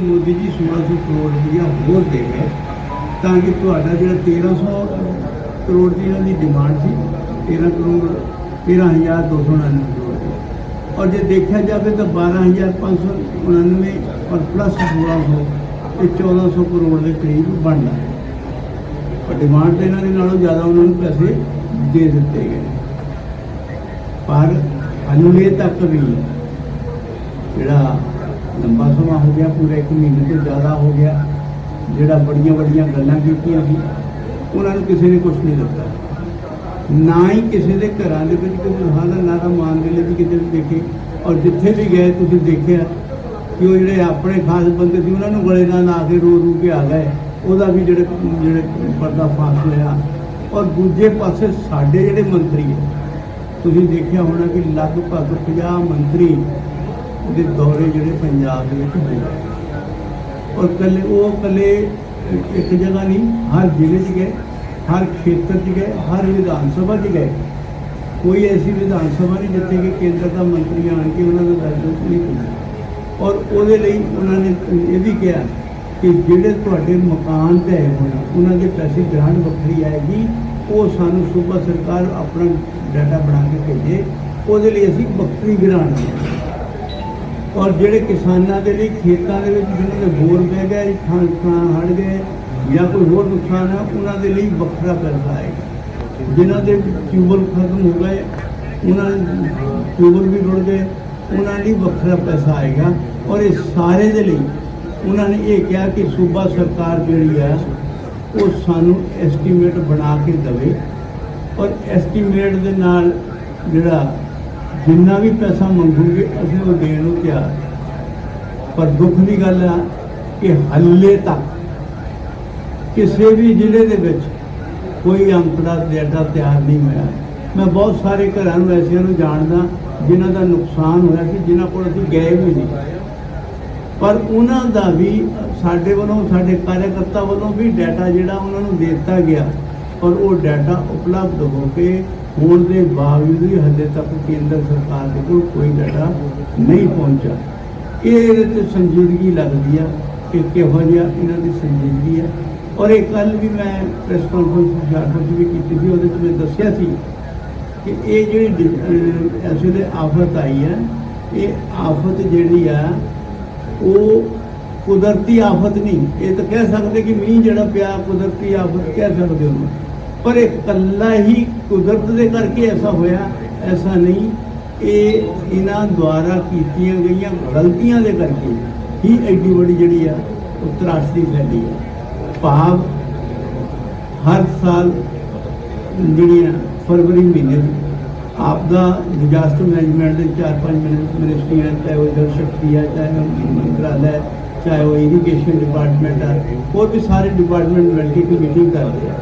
ਮੋਦੀ ਜੀ 1600 ਕਰੋੜ ਰੁਪਇਆ ਹੋਰ ਦੇ ਗਏ ਤਾਂ ਕਿ ਤੁਹਾਡਾ ਜਿਹੜਾ 1300 ਕਰੋੜ ਦੀ ਇਹਨਾਂ ਦੀ ਡਿਮਾਂਡ ਸੀ 13 ਕਰੋੜ 13299 ਕਰੋੜ ਔਰ ਜੇ ਦੇਖਿਆ ਜਾਵੇ ਤਾਂ 12599 ਔਰ ਪਲੱਸ 1600 ਇਹ 1400 ਕਰੋੜ ਦੇ ਕਰੀਬ ਬਣਦਾ ਹੈ। ਪਰ ਡਿਮਾਂਡ ਤੇ ਇਹਨਾਂ ਦੇ ਨਾਲੋਂ ਜ਼ਿਆਦਾ ਉਹਨਾਂ ਨੂੰ ਪੈਸੇ ਦੇ ਦਿੱਤੇ ਗਏ। ਪਰ ਅਨੁਲੇ ਤੱਕ ਵੀ ਜਿਹੜਾ ਲੰਬਾ ਸਮਾਂ ਹੋ ਗਿਆ, ਪੂਰਾ ਇੱਕ ਮਹੀਨੇ ਤੋਂ ਜ਼ਿਆਦਾ ਹੋ ਗਿਆ। ਜਿਹੜਾ ਬੜੀਆਂ ਬੜੀਆਂ ਗੱਲਾਂ ਕੀਤੀਆਂ ਸੀ, ਉਹਨਾਂ ਨੂੰ ਕਿਸੇ ਨੇ ਕੁਝ ਨਹੀਂ ਦਿੱਤਾ। ਨਾ ਹੀ ਕਿਸੇ ਦੇ ਘਰਾਂ ਦੇ ਵਿੱਚ ਕਿਸੇ ਹਾਲਾ ਨਾਰਾ ਮਾਨ ਦੇ ਲਈ ਕਿਤੇ ਵੀ ਦੇਖੇ। ਔਰ ਜਿੱਥੇ ਵੀ ਗਏ, ਤੁਸੀਂ ਦੇਖਿਆ ਕਿ ਉਹ ਜਿਹੜੇ ਆਪਣੇ ਖਾਸ ਬੰਦੇ ਸੀ, ਉਹਨਾਂ ਨੂੰ ਗਲੇ ਨਾਲ ਲਾ ਕੇ ਰੋ ਰੂ ਕੇ ਆ ਗਏ। ਉਹਦਾ ਵੀ ਜਿਹੜੇ ਜਿਹੜੇ ਪਰਦਾ ਫਾਸ ਹੋਇਆ। ਔਰ ਦੂਜੇ ਪਾਸੇ ਸਾਡੇ ਜਿਹੜੇ ਮੰਤਰੀ ਹੈ, ਤੁਸੀਂ ਦੇਖਿਆ ਹੋਣਾ ਕਿ ਲਗਭਗ 50 ਮੰਤਰੀ ਦੇ ਦੌਰੇ ਜਿਹੜੇ ਪੰਜਾਬ ਦੇ ਵਿੱਚ ਹੋਏ। ਔਰ ਕੱਲੇ ਉਹ ਕੱਲੇ ਇੱਕ ਜਗ੍ਹਾ ਨਹੀਂ, ਹਰ ਜ਼ਿਲ੍ਹੇ 'ਚ ਗਏ, ਹਰ ਖੇਤਰ 'ਚ ਗਏ, ਹਰ ਵਿਧਾਨ ਸਭਾ 'ਚ ਗਏ। ਕੋਈ ਐਸੀ ਵਿਧਾਨ ਸਭਾ ਨਹੀਂ ਜਿੱਥੇ ਕਿ ਕੇਂਦਰ ਦਾ ਮੰਤਰੀ ਆਣ ਕੇ ਉਹਨਾਂ ਦਾ ਦਰਜ ਨਹੀਂ ਕੀਤਾ ਔਰ ਉਹਦੇ ਲਈ ਉਹਨਾਂ ਨੇ ਇਹ ਵੀ ਕਿਹਾ ਕਿ ਜਿਹੜੇ ਤੁਹਾਡੇ ਮਕਾਨ 'ਤੇ ਹੋਏ, ਉਹਨਾਂ ਦੇ ਪੈਸੇ ਗ੍ਰਾਂਟ ਵੱਖਰੀ ਆਏਗੀ, ਉਹ ਸਾਨੂੰ ਸੂਬਾ ਸਰਕਾਰ ਆਪਣਾ ਡਾਟਾ ਬਣਾ ਕੇ ਭੇਜੇ। ਉਹਦੇ ਲਈ ਅਸੀਂ ਵੱਖਰੀ ਗ੍ਰਾਂਟ। ਦੇਵਾਂਗੇ ਔਰ ਜਿਹੜੇ ਕਿਸਾਨਾਂ ਦੇ ਲਈ, ਖੇਤਾਂ ਦੇ ਵਿੱਚ ਜਿਹਨਾਂ ਦੇ ਬੋਰ ਬਹਿ ਗਏ, ਥਾਂ ਥਾਂ ਹੜ ਗਏ, ਜਾਂ ਕੋਈ ਹੋਰ ਨੁਕਸਾਨ ਹੈ, ਉਹਨਾਂ ਦੇ ਲਈ ਵੱਖਰਾ ਪੈਸਾ ਆਏਗਾ ਜਿਨ੍ਹਾਂ ਦੇ ਟਿਊਬਲ ਖਤਮ ਹੋ ਗਏ, ਉਹਨਾਂ ਦੇ ਟਿਊਬਲ ਵੀ ਰੁੜ ਗਏ, ਉਹਨਾਂ ਲਈ ਵੱਖਰਾ ਪੈਸਾ ਆਏਗਾ। ਔਰ ਇਹ ਸਾਰੇ ਦੇ ਲਈ ਉਹਨਾਂ ਨੇ ਇਹ ਕਿਹਾ ਕਿ ਸੂਬਾ ਸਰਕਾਰ ਜਿਹੜੀ ਹੈ ਉਹ ਸਾਨੂੰ ਐਸਟੀਮੇਟ ਬਣਾ ਕੇ ਦੇਵੇ। ਔਰ ਐਸਟੀਮੇਟ ਦੇ ਨਾਲ ਜਿਹੜਾ ਜਿੰਨਾ ਵੀ ਪੈਸਾ ਮੰਗੂਗੇ, ਅਸੀਂ ਉਹ ਦੇਣ ਨੂੰ ਤਿਆਰ ਪਰ ਦੁੱਖ ਦੀ ਗੱਲ ਆ ਕਿ ਹੱਲੇ ਤੱਕ ਕਿਸੇ ਵੀ ਜ਼ਿਲ੍ਹੇ ਦੇ ਵਿੱਚ ਕੋਈ ਅੰਕੜਾ ਡੇਟਾ ਤਿਆਰ ਨਹੀਂ ਹੋਇਆ। ਮੈਂ ਬਹੁਤ ਸਾਰੇ ਘਰਾਂ ਨੂੰ, ਐਸਿਆਂ ਨੂੰ ਜਾਣਦਾ, ਜਿਨ੍ਹਾਂ ਦਾ ਨੁਕਸਾਨ ਹੋਇਆ ਸੀ, ਜਿਨ੍ਹਾਂ ਕੋਲ ਅਸੀਂ ਗਏ ਵੀ ਨਹੀਂ। ਪਰ ਉਹਨਾਂ ਦਾ ਵੀ ਸਾਡੇ ਵੱਲੋਂ, ਸਾਡੇ ਕਾਰਜਕਰਤਾ ਵੱਲੋਂ ਵੀ ਡਾਟਾ ਜਿਹੜਾ ਉਹਨਾਂ ਨੂੰ ਦੇ ਦਿੱਤਾ ਗਿਆ ਔਰ ਉਹ ਡਾਟਾ ਉਪਲਬਧ ਹੋ ਕੇ ਹੋਣ ਦੇ ਬਾਵਜੂਦ ਵੀ ਹੱਲੇ ਤੱਕ ਕੇਂਦਰ ਸਰਕਾਰ ਦੇ ਕੋਲ ਕੋਈ ਡਾਟਾ ਨਹੀਂ ਪਹੁੰਚਾ ਇਹ ਇਹਦੇ ਤੇ ਸੰਜੀਦਗੀ ਲੱਗਦੀ ਆ ਕਿ ਕਿਹੋ ਜਿਹਾ ਇਹਨਾਂ ਦੀ ਸੰਜੀਦਗੀ ਹੈ ਔਰ ਇਹ ਕੱਲ ਵੀ ਮੈਂ ਪ੍ਰੈਸ ਕਾਨਫਰੰਸ ਹੁਸ਼ਿਆਰਪੁਰ 'ਚ ਵੀ ਕੀਤੀ ਸੀ, ਉਹਦੇ 'ਚ ਮੈਂ ਦੱਸਿਆ ਸੀ ਕਿ ਇਹ ਜਿਹੜੀ ਡਿ- ਇਸ ਵੇਲੇ ਆਫਤ ਆਈ ਹੈ ਇਹ ਆਫਤ ਜਿਹੜੀ ਆ, ਉਹ ਕੁਦਰਤੀ ਆਫਤ ਨਹੀਂ, ਇਹ ਤਾਂ ਕਹਿ ਸਕਦੇ ਕਿ ਮੀਂਹ ਜਿਹੜਾ ਪਿਆ, ਕੁਦਰਤੀ ਆਫਤ ਕਹਿ ਸਕਦੇ ਉਹਨੂੰ। ਪਰ ਇਹ ਕੱਲਾ ਹੀ ਕੁਦਰਤ ਦੇ ਕਰਕੇ ਐਸਾ ਹੋਇਆ, ਐਸਾ ਨਹੀਂ। ਇਹ ਇਹਨਾਂ ਦੁਆਰਾ ਕੀਤੀਆਂ ਗਈਆਂ ਗਲਤੀਆਂ ਦੇ ਕਰਕੇ ਹੀ ਐਡੀ ਵੱਡੀ ਜਿਹੜੀ ਆ, ਉਹ ਫੈਲੀ ਹੈ ਭਾਵ ਹਰ ਸਾਲ ਜਿਹੜੀਆਂ ਫਰਵਰੀ ਮਹੀਨੇ ਵਿੱਚ ਆਪਦਾ ਡਿਜ਼ਾਸਟਰ ਮੈਨੇਜਮੈਂਟ ਦੇ ਚਾਰ ਪੰਜ ਮਿਨਿਸਟਰੀਆਂ ਚਾਹੇ ਉਹ ਜਲ ਸ਼ਕਤੀ ਹੈ ਚਾਹੇ ਉਹ ਮੰਤਰਾਲਾ ਹੈ ਚਾਹੇ ਉਹ ਇਰੀਗੇਸ਼ਨ ਡਿਪਾਰਟਮੈਂਟ ਹੈ ਹੋਰ ਵੀ ਸਾਰੇ ਡਿਪਾਰਟਮੈਂਟ ਮਿਲ ਕੇ ਮੀਟਿੰਗ ਕਰਦੇ ਆ।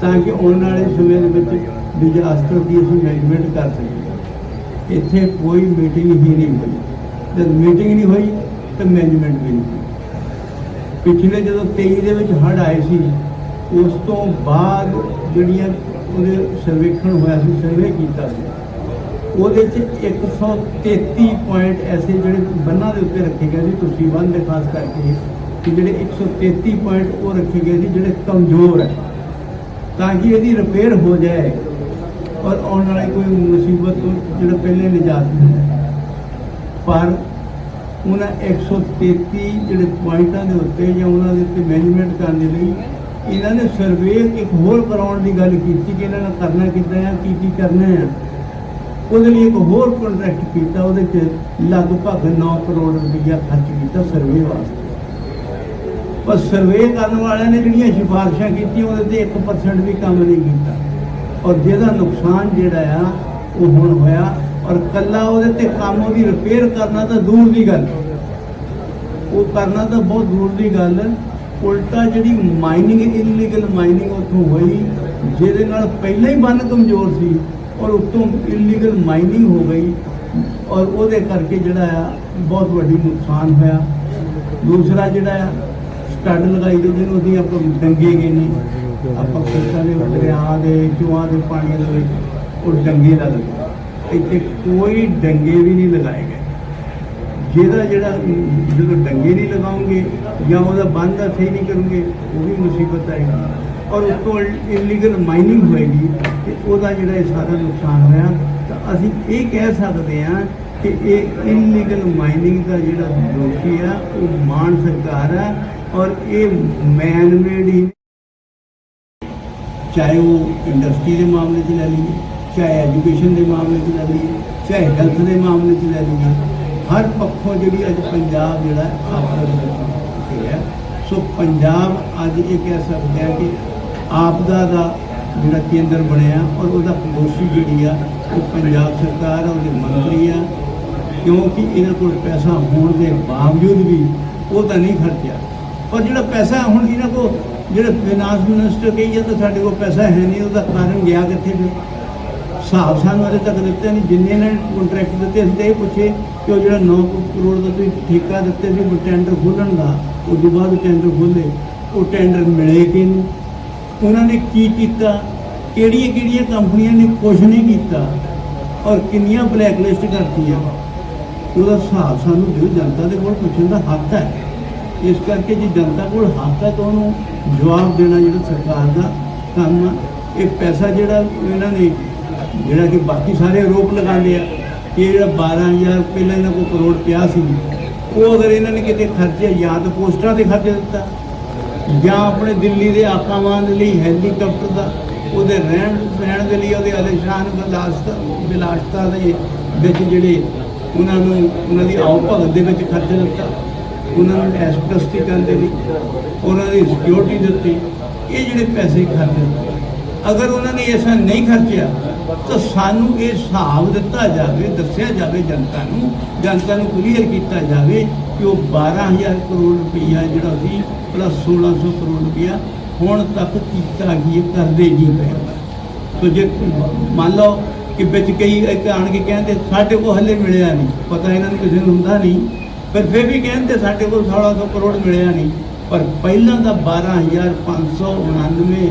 ਤਾਂ ਕਿ ਆਉਣ ਵਾਲੇ ਸਮੇਂ ਦੇ ਵਿੱਚ ਡਿਜ਼ਾਸਟਰ ਦੀ ਅਸੀਂ ਮੈਨੇਜਮੈਂਟ ਕਰ ਸਕੀਏ। ਇੱਥੇ ਕੋਈ ਮੀਟਿੰਗ ਹੀ ਨਹੀਂ ਹੋਈ। ਜਦ ਮੀਟਿੰਗ ਨਹੀਂ ਹੋਈ, ਤਾਂ ਮੈਨੇਜਮੈਂਟ ਵੀ ਨਹੀਂ ਹੋਈ। ਪਿਛਲੇ ਜਦੋਂ 23 ਦੇ ਵਿੱਚ ਹੜ੍ਹ ਆਏ ਸੀ, ਉਸ ਤੋਂ ਬਾਅਦ ਜਿਹੜੀਆਂ ਉਹਦੇ ਸਰਵੇਖਣ ਹੋਇਆ ਸੀ ਸਰਵੇ ਕੀਤਾ ਸੀ, ਉਹਦੇ ਚ 133 ਪੁਆਇੰਟ ਐਸੇ ਜਿਹੜੇ ਬੰਨਾਂ ਦੇ ਉੱਤੇ ਰੱਖੇ ਗਏ ਸੀ, ਤੁਸੀਂ ਬੰਨ ਦੇ ਖਾਸ ਕਰਕੇ, ਕਿ ਜਿਹੜੇ 133 ਪੁਆਇੰਟ ਉਹ ਰੱਖੇ ਗਏ ਸੀ, ਜਿਹੜੇ ਕਮਜ਼ੋਰ ਹੈ। ਤਾਂ ਕਿ ਇਹਦੀ ਰਿਪੇਅਰ ਹੋ ਜਾਏ ਔਰ ਆਉਣ ਵਾਲੀ ਕੋਈ ਮੁਸੀਬਤ ਤੋਂ ਜਿਹੜਾ ਪਹਿਲੇ ਨਿਜਾਤ ਮਿਲੇ। ਪਰ ਉਹਨਾਂ 133 ਜਿਹੜੇ ਪੁਆਇੰਟਾਂ ਦੇ ਉੱਤੇ ਜਾਂ ਉਹਨਾਂ ਦੇ ਉੱਤੇ ਮੈਨੇਜਮੈਂਟ ਕਰਨ ਦੇ ਲਈ ਇਹਨਾਂ ਨੇ ਸਰਵੇ ਇੱਕ ਹੋਰ ਕਰਾਉਣ ਦੀ ਗੱਲ ਕੀਤੀ ਕਿ ਇਹਨਾਂ ਨੇ ਕਰਨਾ ਕਿੱਦਾਂ ਆ, ਕੀ ਕੀ ਕਰਨਾ ਆ। ਉਹਦੇ ਲਈ ਇੱਕ ਹੋਰ ਕੰਟਰੈਕਟ ਕੀਤਾ, ਉਹਦੇ 'ਚ ਲਗਭਗ 9 ਕਰੋੜ ਰੁਪਈਆ ਖਰਚ ਕੀਤਾ ਸਰਵੇ ਵਾਸਤੇ। ਪਰ ਸਰਵੇ ਕਰਨ ਵਾਲਿਆਂ ਨੇ ਜਿਹੜੀਆਂ ਸਿਫਾਰਿਸ਼ਾਂ ਕੀਤੀਆਂ, ਉਹਦੇ ਤੇ 1% ਵੀ ਕੰਮ ਨਹੀਂ ਕੀਤਾ। ਔਰ ਜਿਹਦਾ ਨੁਕਸਾਨ ਜਿਹੜਾ ਆ, ਉਹ ਹੁਣ ਹੋਇਆ। ਔਰ ਕੱਲਾ ਉਹਦੇ ਤੇ ਕੰਮ ਉਹਦੀ ਰਿਪੇਅਰ ਕਰਨਾ ਤਾਂ ਦੂਰ ਦੀ ਗੱਲ। ਉਹ ਕਰਨਾ ਤਾਂ ਬਹੁਤ ਦੂਰ ਦੀ ਗੱਲ। ਉਲਟਾ ਜਿਹੜੀ ਮਾਈਨਿੰਗ ਇਲੀਗਲ ਮਾਈਨਿੰਗ ਉੱਥੋਂ ਹੋਈ, ਜਿਹਦੇ ਨਾਲ ਪਹਿਲਾਂ ਹੀ ਬੰਨ ਕਮਜ਼ੋਰ ਸੀ, ਔਰ ਉੱਤੋਂ ਇਲੀਗਲ ਮਾਈਨਿੰਗ ਹੋ ਗਈ। ਔਰ ਉਹਦੇ ਕਰਕੇ ਜਿਹੜਾ ਆ, ਬਹੁਤ ਵੱਡੀ ਨੁਕਸਾਨ ਹੋਇਆ। ਦੂਸਰਾ ਜਿਹੜਾ ਆ ਸਟੱਡ ਲਗਾਈ ਦੇ ਜਿਹਨੂੰ ਉਹਦੀ ਆਪਾਂ ਡੰਗੇ ਗਏ ਨਹੀਂ ਆਪਾਂ ਖੇਤਾਂ ਦੇ ਦਰਿਆ ਦੇ ਚੂਹਾਂ ਦੇ ਪਾਣੀ ਦੇ ਵਿੱਚ ਉਹ ਡੰਗੇ ਲਾ ਲਏ ਇੱਥੇ ਕੋਈ ਡੰਗੇ ਵੀ ਨਹੀਂ ਲਗਾਏ ਗਏ। ਜਿਹਦਾ ਜਿਹੜਾ, ਜਦੋਂ ਡੰਗੇ ਨਹੀਂ ਲਗਾਉਂਗੇ ਜਾਂ ਉਹਦਾ ਬੰਦ ਦਾ ਸਹੀ ਨਹੀਂ ਕਰੋਗੇ ਉਹ ਵੀ ਮੁਸੀਬਤ ਆਏਗੀ। ਔਰ ਉਸ ਤੋਂ ਇਲੀਗਲ ਮਾਈਨਿੰਗ ਹੋਏਗੀ ਤੇ ਉਹਦਾ ਜਿਹੜਾ ਇਹ ਸਾਰਾ ਨੁਕਸਾਨ ਹੋਇਆ, ਤਾਂ ਅਸੀਂ ਇਹ ਕਹਿ ਸਕਦੇ ਹਾਂ ਕਿ ਇਹ ਇਲੀਗਲ ਮਾਈਨਿੰਗ ਦਾ ਜਿਹੜਾ ਦੋਸ਼ੀ ਆ, ਉਹ ਮਾਨ ਸਰਕਾਰ ਆ ਔਰ ਇਹ ਮੈਨ ਮੇਡ ਹੀ ਚਾਹੇ ਉਹ ਇੰਡਸਟਰੀ ਦੇ ਮਾਮਲੇ 'ਚ ਲੈ ਲਈਏ, ਚਾਹੇ ਐਜੂਕੇਸ਼ਨ ਦੇ ਮਾਮਲੇ 'ਚ ਲੈ ਲਈਏ, ਚਾਹੇ ਹੈਲਥ ਦੇ ਮਾਮਲੇ 'ਚ ਲੈ ਲਈਏ, ਹਰ ਪੱਖੋਂ ਜਿਹੜੀ ਅੱਜ ਪੰਜਾਬ ਜਿਹੜਾ ਆਪਦਾ ਹੈ, ਸੋ ਪੰਜਾਬ ਅੱਜ ਇਹ ਕਹਿ ਸਕਦੇ ਆ ਕਿ ਆਪਦਾ ਦਾ ਜਿਹੜਾ ਕੇਂਦਰ ਬਣਿਆ ਔਰ ਉਹਦਾ ਦੋਸ਼ੀ ਜਿਹੜੀ ਆ, ਉਹ ਪੰਜਾਬ ਸਰਕਾਰ ਆ, ਉਹਦੇ ਮੰਤਰੀ ਆ, ਕਿਉਂਕਿ ਇਹਨਾਂ ਕੋਲ ਪੈਸਾ ਹੋਣ ਦੇ ਬਾਵਜੂਦ ਵੀ ਉਹ ਤਾਂ ਨਹੀਂ ਖਰਚਿਆ। ਪਰ ਜਿਹੜਾ ਪੈਸਾ ਹੁਣ ਇਹਨਾਂ ਕੋਲ, ਜਿਹੜੇ ਫਾਈਨਾਂਸ ਮਿਨਿਸਟਰ ਕਹੀ ਜਾਂਦਾ, ਸਾਡੇ ਕੋਲ ਪੈਸਾ ਹੈ ਨਹੀਂ, ਉਹਦਾ ਕਾਰਨ ਗਿਆ ਕਿੱਥੇ ਫਿਰ? ਹਿਸਾਬ ਸਾਨੂੰ ਅਜੇ ਤੱਕ ਦਿੱਤੇ ਨਹੀਂ, ਜਿੰਨੇ ਨੇ ਕੰਟਰੈਕਟ ਦਿੱਤੇ ਅਸੀਂ ਤਾਂ ਇਹ ਪੁੱਛੇ ਕਿ ਉਹ ਜਿਹੜਾ 9 ਕਰੋੜ ਦਾ ਤੁਸੀਂ ਠੇਕਾ ਦਿੱਤੇ ਸੀ, ਉਹ ਟੈਂਡਰ ਖੋਲ੍ਹਣ ਦਾ ਉਸ ਤੋਂ ਬਾਅਦ ਟੈਂਡਰ ਖੋਲ੍ਹੇ, ਉਹ ਟੈਂਡਰ ਮਿਲੇ ਕਿ ਉਹਨਾਂ ਨੇ ਕੀ ਕੀਤਾ? ਕਿਹੜੀਆਂ ਕਿਹੜੀਆਂ ਕੰਪਨੀਆਂ ਨੇ ਕੁਝ ਨਹੀਂ ਕੀਤਾ? ਔਰ ਕਿੰਨੀਆਂ ਬਲੈਕ ਲਿਸਟ ਕਰਤੀਆਂ? ਉਹਦਾ ਹਿਸਾਬ ਸਾਨੂੰ ਦਿਓ, ਜਨਤਾ ਦੇ ਕੋਲ ਪੁੱਛਣ ਦਾ ਹੱਕ ਹੈ। ਇਸ ਕਰਕੇ ਜੇ ਜਨਤਾ ਕੋਲ ਹੱਕ ਹੈ ਤਾਂ ਉਹਨੂੰ ਜਵਾਬ ਦੇਣਾ ਜਿਹੜਾ ਸਰਕਾਰ ਦਾ ਕੰਮ ਆ। ਇਹ ਪੈਸਾ ਜਿਹੜਾ ਇਹਨਾਂ ਨੇ, ਜਿਹੜਾ ਕਿ ਬਾਕੀ ਸਾਰੇ ਆਰੋਪ ਲਗਾਉਂਦੇ ਆ ਕਿ ਇਹ ਜਿਹੜਾ 12000 ਪਹਿਲਾਂ ਇਹਨਾਂ ਕੋਲ ਕਰੋੜ ਪਿਆ ਸੀ, ਉਹ ਅਗਰ ਇਹਨਾਂ ਨੇ ਕਿਤੇ ਖਰਚੇ ਜਾਂ ਤਾਂ ਪੋਸਟਰਾਂ ਤੇ ਖਰਚ ਦਿੱਤਾ, ਜਾਂ ਆਪਣੇ ਦਿੱਲੀ ਦੇ ਆਕਾਵਾਂ ਦੇ ਲਈ ਹੈਲੀਕਾਪਟਰ ਦਾ, ਉਹਦੇ ਰਹਿਣ ਸਹਿਣ ਦੇ ਲਈ ਉਹਦੇ ਅਲੀਸ਼ਾਨ ਬਿਲਾਸਤਾ ਬਿਲਾਸਤਾ ਦੇ ਵਿੱਚ ਜਿਹੜੇ ਉਹਨਾਂ ਨੂੰ, ਉਹਨਾਂ ਦੀ ਆਓ ਭਗਤ ਦੇ ਵਿੱਚ ਖਰਚ ਦਿੱਤਾ। ਉਹਨਾਂ ਨੂੰ ਐਸਪ੍ਰਸਤੀ ਕਰਨ ਦੇ ਲਈ ਉਹਨਾਂ ਦੀ ਸਿਕਿਉਰਿਟੀ ਦਿੱਤੀ। ਇਹ ਜਿਹੜੇ ਪੈਸੇ ਖਰਚ ਅਗਰ ਉਹਨਾਂ ਨੇ ਐਸਾ ਨਹੀਂ ਖਰਚਿਆ, ਤਾਂ ਸਾਨੂੰ ਇਹ ਹਿਸਾਬ ਦਿੱਤਾ ਜਾਵੇ, ਦੱਸਿਆ ਜਾਵੇ ਜਨਤਾ ਨੂੰ ਜਨਤਾ ਨੂੰ ਕਲੀਅਰ ਕੀਤਾ ਜਾਵੇ ਕਿ ਉਹ 12000 ਕਰੋੜ ਰੁਪਈਆ ਜਿਹੜਾ ਸੀ ਪਲੱਸ 1600 ਕਰੋੜ ਰੁਪਈਆ ਹੁਣ ਤੱਕ ਕੀਤਾ ਕੀ ਕਰਦੇ ਨਹੀਂ ਪਿਆ ਤੋ ਜੇ ਮੰਨ ਲਓ ਕਿ ਵਿੱਚ ਕਈ ਇੱਕ ਆਣ ਕੇ ਕਹਿੰਦੇ, ਸਾਡੇ ਕੋਲ ਹੱਲੇ ਮਿਲਿਆ ਨਹੀਂ, ਪਤਾ ਇਹਨਾਂ ਨੂੰ ਕਿਸੇ ਨੂੰ ਹੁੰਦਾ ਨਹੀਂ। ਪਰ ਫਿਰ ਵੀ ਕਹਿੰਦੇ ਸਾਡੇ ਕੋਲ 1600 ਕਰੋੜ ਮਿਲਿਆ ਨਹੀਂ। ਪਰ ਪਹਿਲਾਂ ਦਾ 12599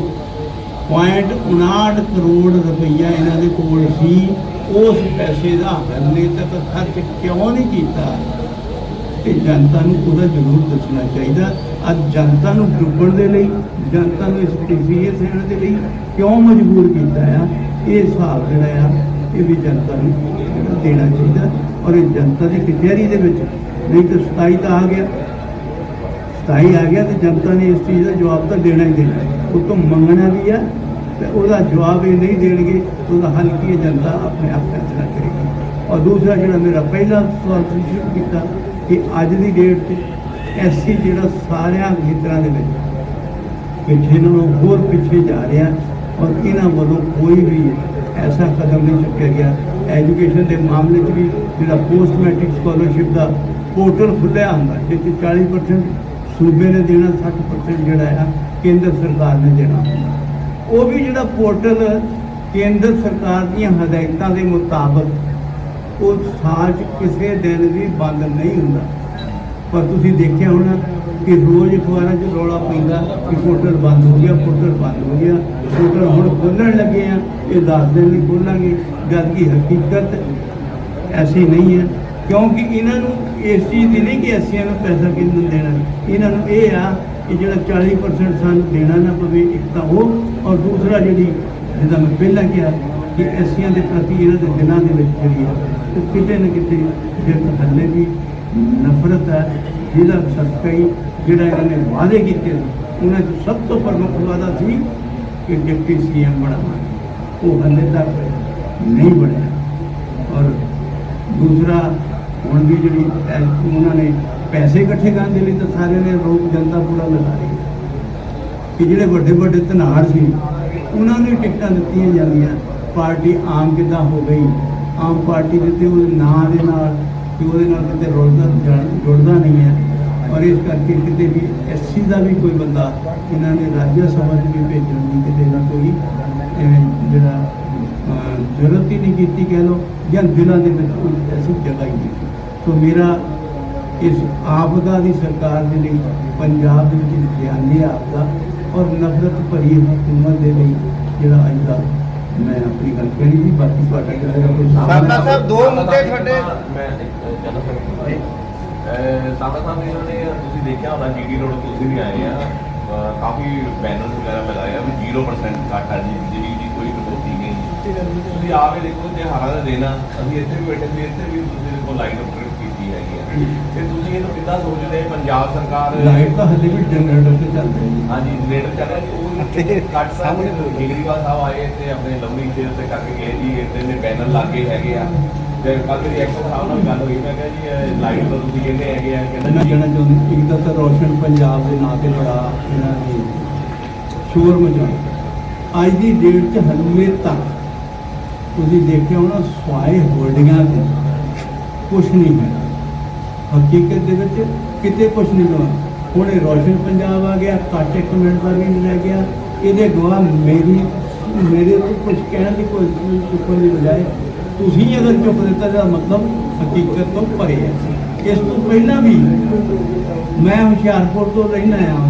ਪੁਆਇੰਟ 59 ਕਰੋੜ ਰੁਪਈਆ ਇਹਨਾਂ ਦੇ ਕੋਲ ਸੀ। ਉਸ ਪੈਸੇ ਦਾ ਹੱਲੇ ਤੱਕ ਖਰਚ ਕਿਉਂ ਨਹੀਂ ਕੀਤਾ? ਤੇ ਜਨਤਾ ਨੂੰ ਉਹਦਾ ਜ਼ਰੂਰ ਦੱਸਣਾ ਚਾਹੀਦਾ। ਅੱਜ ਜਨਤਾ ਨੂੰ ਡੁੱਬਣ ਦੇ ਲਈ, ਜਨਤਾ ਨੂੰ ਇਸ ਟੀਸੀਏ ਦੇਣ ਦੇ ਲਈ ਕਿਉਂ ਮਜਬੂਰ ਕੀਤਾ ਆ? ਇਹ ਹਿਸਾਬ ਜਿਹੜਾ ਆ, ਇਹ ਵੀ ਜਨਤਾ ਨੂੰ ਦੇਣਾ ਚਾਹੀਦਾ। ਔਰ ਇਹ ਜਨਤਾ ਦੀ ਕਚਹਿਰੀ ਦੇ ਵਿੱਚ ਨਹੀਂ ਤਾਂ 27 ਤਾਂ ਆ ਗਿਆ। 27 ਆ ਗਿਆ ਤੇ ਜਨਤਾ ਨੇ ਇਸ ਚੀਜ਼ ਦਾ ਜਵਾਬ ਤਾਂ ਦੇਣਾ ਹੀ ਦੇਣਾ ਉਹ ਤੋਂ ਮੰਗਣਾ ਵੀ ਆ ਤੇ ਉਹਦਾ ਜਵਾਬ ਇਹ ਨਹੀਂ ਦੇਣਗੇ, ਉਹਦਾ ਹੱਲ ਕੀ ਹੈ, ਜਨਤਾ ਆਪਣੇ ਆਪ ਫੈਸਲਾ ਕਰੇਗੀ। ਔਰ ਦੂਸਰਾ ਜਿਹੜਾ ਮੇਰਾ ਪਹਿਲਾ ਸਵਾਲ ਤੁਸੀਂ ਸ਼ੁਰੂ ਕੀਤਾ ਕਿ ਅੱਜ ਦੀ ਡੇਟ 'ਚ ਐਸੀ ਜਿਹੜਾ ਸਾਰਿਆਂ ਖੇਤਰਾਂ ਦੇ ਵਿੱਚ ਪਿੱਛੇ ਨੂੰ ਹੋਰ ਪਿੱਛੇ ਜਾ ਰਿਹਾ ਔਰ ਇਹਨਾਂ ਵੱਲੋਂ ਕੋਈ ਵੀ ਐਸਾ ਕਦਮ ਨਹੀਂ ਚੁੱਕਿਆ ਗਿਆ। ਐਜੂਕੇਸ਼ਨ ਦੇ ਮਾਮਲੇ 'ਚ ਵੀ ਜਿਹੜਾ ਪੋਸਟ ਮੈਟ੍ਰਿਕ ਸਕਾਲਰਸ਼ਿਪ ਦਾ ਪੋਰਟਲ ਖੁੱਲ੍ਹਿਆ ਹੁੰਦਾ ਜਿਸ 'ਚ 40% ਸੂਬੇ ਨੇ ਦੇਣਾ 60% ਜਿਹੜਾ ਆ ਕੇਂਦਰ ਸਰਕਾਰ ਨੇ ਦੇਣਾ ਉਹ ਵੀ ਜਿਹੜਾ ਪੋਰਟਲ ਕੇਂਦਰ ਸਰਕਾਰ ਦੀਆਂ ਹਦਾਇਤਾਂ ਦੇ ਮੁਤਾਬਕ ਉਹ ਸਾਲ ਕਿਸੇ ਦਿਨ ਵੀ ਬੰਦ ਨਹੀਂ ਹੁੰਦਾ। ਪਰ ਤੁਸੀਂ ਦੇਖਿਆ ਹੋਣਾ ਕਿ ਰੋਜ਼ ਅਖਬਾਰਾਂ 'ਚ ਰੌਲਾ ਪੈਂਦਾ ਕਿ ਪੋਰਟਲ ਬੰਦ ਹੋ ਗਿਆ, ਪੋਰਟਲ ਬੰਦ ਹੋ ਗਿਆ। ਪੋਰਟਲ ਹੁਣ ਖੋਲ੍ਹਣ ਲੱਗੇ ਆ, ਇਹ 10 ਦਿਨ ਨਹੀਂ ਖੋਲਾਂਗੇ ਜਦ ਕਿ ਹਕੀਕਤ ਐਸੀ ਨਹੀਂ ਹੈ ਕਿਉਂਕਿ ਇਹਨਾਂ ਨੂੰ ਇਸ ਚੀਜ਼ ਦੀ ਨਹੀਂ ਕਿ ਐਸੀਆਂ ਨੂੰ ਪੈਸਾ ਕਿੰਨਾ ਦੇਣਾ। ਇਹਨਾਂ ਨੂੰ ਇਹ ਆ ਕਿ ਜਿਹੜਾ 40% ਸਾਨੂੰ ਦੇਣਾ ਨਾ ਪਵੇ ਇੱਕ ਤਾਂ ਉਹ ਔਰ ਦੂਸਰਾ ਜਿਹੜੀ ਜਿੱਦਾਂ ਮੈਂ ਪਹਿਲਾਂ ਕਿਹਾ ਕਿ ਐਸੀਆਂ ਦੇ ਪ੍ਰਤੀ ਇਹਨਾਂ ਦੇ ਦਿਲਾਂ ਦੇ ਵਿੱਚ ਜਿਹੜੀ ਆ ਉਹ ਕਿਤੇ ਨਾ ਕਿਤੇ ਫਿਰ ਹੱਲੇ ਵੀ ਨਫ਼ਰਤ ਹੈ ਜਿਹਦਾ ਸਦਕਈ ਜਿਹੜਾ ਇਹਨਾਂ ਨੇ ਵਾਅਦੇ ਕੀਤੇ ਨੇ, ਉਹਨਾਂ 'ਚ ਸਭ ਤੋਂ ਪ੍ਰਮੁੱਖ ਵਾਅਦਾ ਸੀ ਕਿ ਡਿਪਟੀ ਸੀਐਮ ਬਣਾਵਾਂਗੇ ਉਹ ਹੱਲੇ ਤੱਕ ਨਹੀਂ ਬਣਿਆ। ਔਰ ਦੂਸਰਾ ਹੁਣ ਵੀ ਜਿਹੜੀ ਉਹਨਾਂ ਨੇ ਪੈਸੇ ਇਕੱਠੇ ਕਰਨ ਦੇ ਲਈ ਤਾਂ ਸਾਰਿਆਂ ਨੇ ਰੋਕ ਜਨਤਾ ਪੂਰਾ ਲਗਾ ਰਹੀ ਕਿ ਜਿਹੜੇ ਵੱਡੇ ਵੱਡੇ ਧਨਾੜ ਸੀ, ਉਹਨਾਂ ਨੂੰ ਟਿਕਟਾਂ ਦਿੱਤੀਆਂ ਜਾਂਦੀਆਂ। ਪਾਰਟੀ ਆਮ ਕਿੱਦਾਂ ਹੋ ਗਈ? ਆਮ ਪਾਰਟੀ ਦੇ ਤੇ ਉਹਦੇ ਨਾਂ ਦੇ ਨਾਲ ਕਿ ਉਹਦੇ ਨਾਲ ਕਿਤੇ ਰੁੜਦਾ ਜੁੜਦਾ ਨਹੀਂ ਹੈ। ਔਰ ਇਸ ਕਰਕੇ ਕਿਤੇ ਵੀ ਐਸਸੀ ਦਾ ਵੀ ਕੋਈ ਬੰਦਾ ਇਹਨਾਂ ਨੇ ਰਾਜ ਸਭਾ 'ਚ ਵੀ ਭੇਜਣ ਦੀ ਕਿਤੇ ਨਾ ਕੋਈ ਜਿਹੜਾ ਜ਼ਰੂਰਤ ਹੀ ਨਹੀਂ ਕੀਤੀ ਕਹਿ ਲਓ, ਜਾਂ ਦਿਲਾਂ ਦੇ ਵਿੱਚ ਕੋਈ ਐਸੀ ਜਗ੍ਹਾ ਹੀ ਨਹੀਂ। ਸੋ ਮੇਰਾ ਇਸ ਆਪਦਾ ਦੀ ਸਰਕਾਰ ਦੇ ਲਈ ਪੰਜਾਬ ਦੇ ਵਿੱਚ ਧਿਆਨੀ ਆਪਦਾ ਔਰ ਨਫ਼ਰਤ ਭਰੀ ਹਕੂਮਤ ਦੇ ਲਈ ਜਿਹੜਾ ਅੱਜ ਦਾ ਮੈਂ ਆਪਣੀ ਗੱਲ ਕਹਿਣੀ ਸੀ ਬਾਕੀ ਤੁਹਾਡਾ ਜਿਹੜਾ ਕੋਈ ਬਾਬਾ ਸਾਹਿਬ ਦੋ ਮੁੱਦੇ ਤੁਹਾਡੇ। ਸਾਡਾ ਸਾਹਿਬ ਇਹਨਾਂ ਨੇ ਤੁਸੀਂ ਦੇਖਿਆ ਹੋਣਾ ਜੀਡੀ ਰੋਡ ਤੁਸੀਂ ਵੀ ਆਏ ਆ। ਕਾਫੀ ਬੈਨਰ ਵਗੈਰਾ ਲਗਾਏ ਆ ਵੀ 0% ਕੱਟ ਆ ਜੀ ਬਿਜਲੀ ਦੀ ਕੋਈ ਕਟੌਤੀ ਨਹੀਂ। ਤੁਸੀਂ ਆ ਕੇ ਦੇਖੋ ਤੇ ਹਾਰਾ ਦਾ ਦੇਣਾ ਅਸੀਂ ਇੱਥੇ ਵੀ ਬੈਠੇ ਸੀ ਇੱਥੇ ਵੀ ਤੁਸੀਂ ਦੇਖੋ ਲਾਈਨ ਆ ਤੇ ਤੁਸੀਂ ਇਹਨੂੰ ਕਿੱਦਾਂ ਸੋਚਦੇ ਪੰਜਾਬ ਸਰਕਾਰ ਲਾਈਟ ਤਾਂ ਹਲੇ ਵੀ ਜਨਰੇਟਰ ਤੇ ਚੱਲਦਾ ਹੈ। ਜੀ। ਹਾਂਜੀ ਜਨਰੇਟਰ ਚੱਲ ਰਿਹਾ ਉਹ ਕੱਟ ਸਾਹਮਣੇ ਕੇਜਰੀਵਾਲ ਸਾਹਿਬ ਆਏ ਤੇ ਆਪਣੇ ਲੰਬੀ ਚੇਰ ਤੇ ਕਰਕੇ ਗਏ ਜੀ ਇੱਥੇ ਨੇ ਬੈਨਰ ਲੱਗੇ ਹੈਗੇ ਆ। ਤੇ ਕੱਲ ਮੇਰੀ ਐਕਟਰ ਸਾਹਿਬ ਨਾਲ ਗੱਲ ਹੋਈ ਮੈਂ ਕਿਹਾ ਜੀ ਲਾਈਟ ਤਾਂ ਤੁਸੀਂ ਕਹਿੰਦੇ ਹੈਗੇ ਆ ਕਹਿੰਦਾ ਜੀ। ਕਹਿਣਾ ਚਾਹੁੰਦੀ ਇੱਕ ਤਾਂ ਰੋਸ਼ਨ ਪੰਜਾਬ ਦੇ ਨਾਂ ਤੇ ਬੜਾ ਇਹਨਾਂ ਨੇ ਸ਼ੋਰ ਮਚਾਇਆ ਅੱਜ ਦੀ ਡੇਟ 'ਚ ਹਲੇ ਤੱਕ ਤੁਸੀਂ ਦੇਖਿਆ ਹੋਣਾ ਸਵਾਏ ਹੋਲਡਿੰਗਾਂ ਤੇ ਕੁਛ ਨਹੀਂ ਹੈ ਹਕੀਕਤ ਦੇ ਵਿੱਚ ਕਿਤੇ ਕੁਛ ਨਹੀਂ ਹੋਇਆ ਹੁਣ ਇਹ ਰੋਸ਼ਨ ਪੰਜਾਬ ਆ ਗਿਆ, ਘੱਟ ਇੱਕ ਮਿੰਟ ਦਾ ਵੀ ਨਹੀਂ ਰਹਿ ਗਿਆ। ਇਹਦੇ ਗਵਾਹ ਮੇਰੀ, ਮੇਰੇ ਤੋਂ ਕੁਝ ਕਹਿਣ ਦੀ ਕੋਈ ਚੁੱਕਣ ਦੀ ਬਜਾਏ ਤੁਸੀਂ ਅਗਰ ਚੁੱਪ ਦਿੱਤਾ ਤਾਂ ਮਤਲਬ ਹਕੀਕਤ ਤੋਂ ਪਰੇ ਹੈ ਇਸ ਤੋਂ ਪਹਿਲਾਂ ਵੀ ਮੈਂ ਹੁਸ਼ਿਆਰਪੁਰ ਤੋਂ ਰਹਿਣਾ ਆ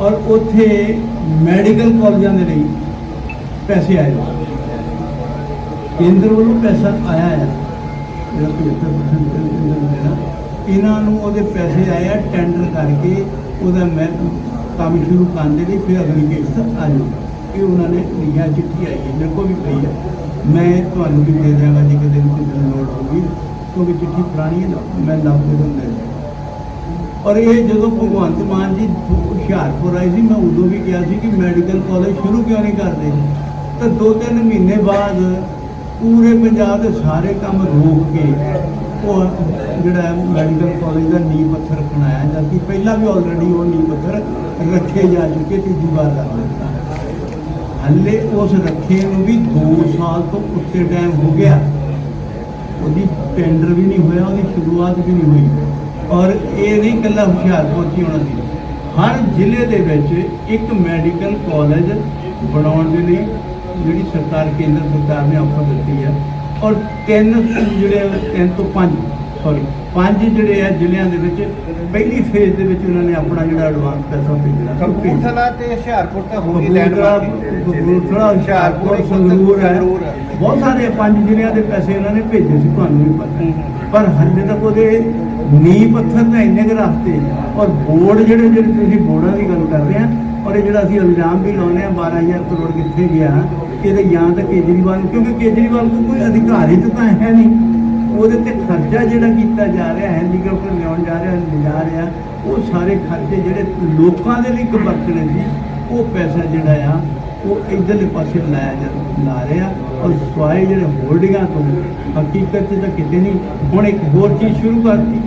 ਔਰ ਉੱਥੇ ਮੈਡੀਕਲ ਕਾਲਜਾਂ ਦੇ ਲਈ ਪੈਸੇ ਆਏ। ਕੇਂਦਰ ਵੱਲੋਂ ਪੈਸਾ ਆਇਆ ਹੈ ਜਿਹੜਾ 75% ਕੇਂਦਰ ਦੇਣਾ ਇਹਨਾਂ ਨੂੰ ਉਹਦੇ ਪੈਸੇ ਆਏ ਆ ਟੈਂਡਰ ਕਰਕੇ ਉਹਦਾ ਮੈਂ ਕੰਮ ਸ਼ੁਰੂ ਕਰਨ ਦੇ ਲਈ ਫਿਰ ਅਗਲੀ ਕਿਸ਼ਤ ਆ ਜਾਊ ਇਹ ਉਹਨਾਂ ਨੇ ਲਿਖਿਆ, ਚਿੱਠੀ ਆਈ ਹੈ, ਮੇਰੇ ਕੋਲ ਵੀ ਪਈ ਹੈ। ਮੈਂ ਤੁਹਾਨੂੰ ਵੀ ਦੇ ਦਿਆਂਗਾ ਜੇ ਕਿਤੇ ਨੂੰ ਕਿਸੇ ਨੂੰ ਲੋੜ ਹੋਊਗੀ, ਕਿਉਂਕਿ ਚਿੱਠੀ ਪੁਰਾਣੀ ਹੈ ਨਾ, ਮੈਂ ਲੱਭ ਕੇ ਤੁਹਾਨੂੰ ਦੇ ਦਿਆਂਗਾ। ਔਰ ਇਹ ਜਦੋਂ ਭਗਵੰਤ ਮਾਨ ਜੀ ਹੁਸ਼ਿਆਰਪੁਰ ਆਏ ਸੀ, ਮੈਂ ਉਦੋਂ ਵੀ ਕਿਹਾ ਸੀ ਕਿ ਮੈਡੀਕਲ ਕਾਲਜ ਸ਼ੁਰੂ ਕਿਉਂ ਨਹੀਂ ਕਰਦੇ? ਤਾਂ ਦੋ ਤਿੰਨ ਮਹੀਨੇ ਬਾਅਦ ਪੂਰੇ ਪੰਜਾਬ ਦੇ ਸਾਰੇ ਕੰਮ ਰੋਕ ਕੇ ਉਹ ਜਿਹੜਾ ਮੈਡੀਕਲ ਕਾਲਜ ਦਾ ਨੀਂਹ ਪੱਥਰ ਬਣਾਇਆ ਜਦਕਿ ਪਹਿਲਾਂ ਵੀ ਆਲਰੇਡੀ ਉਹ ਨੀਂਹ ਪੱਥਰ ਰੱਖੇ ਜਾ ਚੁੱਕੇ, ਤੀਜੀ ਵਾਰ ਕਰ ਦਿੱਤਾ। ਹੱਲੇ ਉਸ ਰੱਖੇ ਨੂੰ ਵੀ 2 ਸਾਲ ਤੋਂ ਉੱਤੇ ਟਾਈਮ ਹੋ ਗਿਆ। ਉਹਦੀ ਟੈਂਡਰ ਵੀ ਨਹੀਂ ਹੋਇਆ, ਉਹਦੀ ਸ਼ੁਰੂਆਤ ਵੀ ਨਹੀਂ ਹੋਈ। ਔਰ ਇਹ ਨਹੀਂ ਇਕੱਲਾ ਹੁਸ਼ਿਆਰਪੁਰ 'ਚ ਹੋਣਾ ਸੀ ਹਰ ਜ਼ਿਲ੍ਹੇ ਦੇ ਵਿੱਚ ਇੱਕ ਮੈਡੀਕਲ ਕਾਲਜ ਬਣਾਉਣ ਦੇ ਲਈ ਜਿਹੜੀ ਸਰਕਾਰ, ਕੇਂਦਰ ਸਰਕਾਰ ਨੇ ਆਫਰ ਦਿੱਤੀ ਹੈ। ਔਰ ਤਿੰਨ ਜਿਹੜੇ ਤਿੰਨ ਤੋਂ ਪੰਜ ਸੌਰੀ ਪੰਜ ਜਿਹੜੇ ਆ ਜ਼ਿਲ੍ਹਿਆਂ ਦੇ ਵਿੱਚ ਪਹਿਲੀ ਫੇਜ਼ ਦੇ ਵਿੱਚ ਉਹਨਾਂ ਨੇ ਆਪਣਾ ਜਿਹੜਾ ਐਡਵਾਂਸ ਪੈਸਾ ਭੇਜਣਾ। ਕਪੂਰਥਲਾ ਤੇ ਹੁਸ਼ਿਆਰਪੁਰ ਤਾਂ ਹੋ ਗਈ ਲੈਂਡਮਾਰਕ ਕਪੂਰਥਲਾ ਹੁਸ਼ਿਆਰਪੁਰ ਸੰਗਰੂਰ ਹੈ ਸੰਗਰੂਰ ਹੈ। ਬਹੁਤ ਸਾਰੇ ਪੰਜ ਜ਼ਿਲ੍ਹਿਆਂ ਦੇ ਪੈਸੇ ਇਹਨਾਂ ਨੇ ਭੇਜੇ ਸੀ ਤੁਹਾਨੂੰ ਵੀ ਪਤਾ। ਪਰ ਹਾਲੇ ਤੱਕ ਉਹਦੇ ਨੀਂਹ ਪੱਥਰ ਤਾਂ ਇੰਨੇ ਕੁ ਰੱਖਤੇ ਔਰ ਬੋਰਡ ਜਿਹੜੇ ਜਿਹੜੇ ਤੁਸੀਂ ਬੋਰਡਾਂ ਦੀ ਗੱਲ ਕਰ ਰਹੇ ਆ ਔਰ ਇਹ ਜਿਹੜਾ ਅਸੀਂ ਇਲਜ਼ਾਮ ਵੀ ਲਾਉਂਦੇ ਆ 12000 ਕਰੋੜ ਕਿੱਥੇ ਗਿਆ ਇਹਦੇ ਜਾਂ ਤਾਂ ਕੇਜਰੀਵਾਲ ਨੂੰ- ਕਿਉਂਕਿ ਕੇਜਰੀਵਾਲ ਕੋਲ ਕੋਈ ਅਧਿਕਾਰਿਤ ਤਾਂ ਹੈ ਨਹੀਂ। ਉਹਦੇ ਤੇ ਖਰਚਾ ਜਿਹੜਾ ਕੀਤਾ ਜਾ ਰਿਹਾ ਹੈਲੀਕਾਪਟਰ ਲਿਆਉਣ ਜਾ ਰਿਹਾ, ਲਿਜਾ ਰਿਹਾ, ਉਹ ਸਾਰੇ ਖਰਚੇ ਜਿਹੜੇ ਲੋਕਾਂ ਦੇ ਲਈ ਇੱਕ ਵਰਤਣੇ ਸੀ, ਉਹ ਪੈਸਾ ਜਿਹੜਾ ਆ, ਉਹ ਇਧਰਲੇ ਪਾਸੇ ਲਾਇਆ ਜਾ, ਲਾ ਰਿਹਾ। ਔਰ ਸਵਾਏ ਜਿਹੜੇ ਹੋਲਡਿੰਗਾਂ ਤੋਂ, ਹਕੀਕਤ 'ਚ ਤਾਂ ਕਿਤੇ ਨਹੀਂ। ਹੁਣ ਇੱਕ ਹੋਰ ਚੀਜ਼ ਸ਼ੁਰੂ ਕਰਤੀ।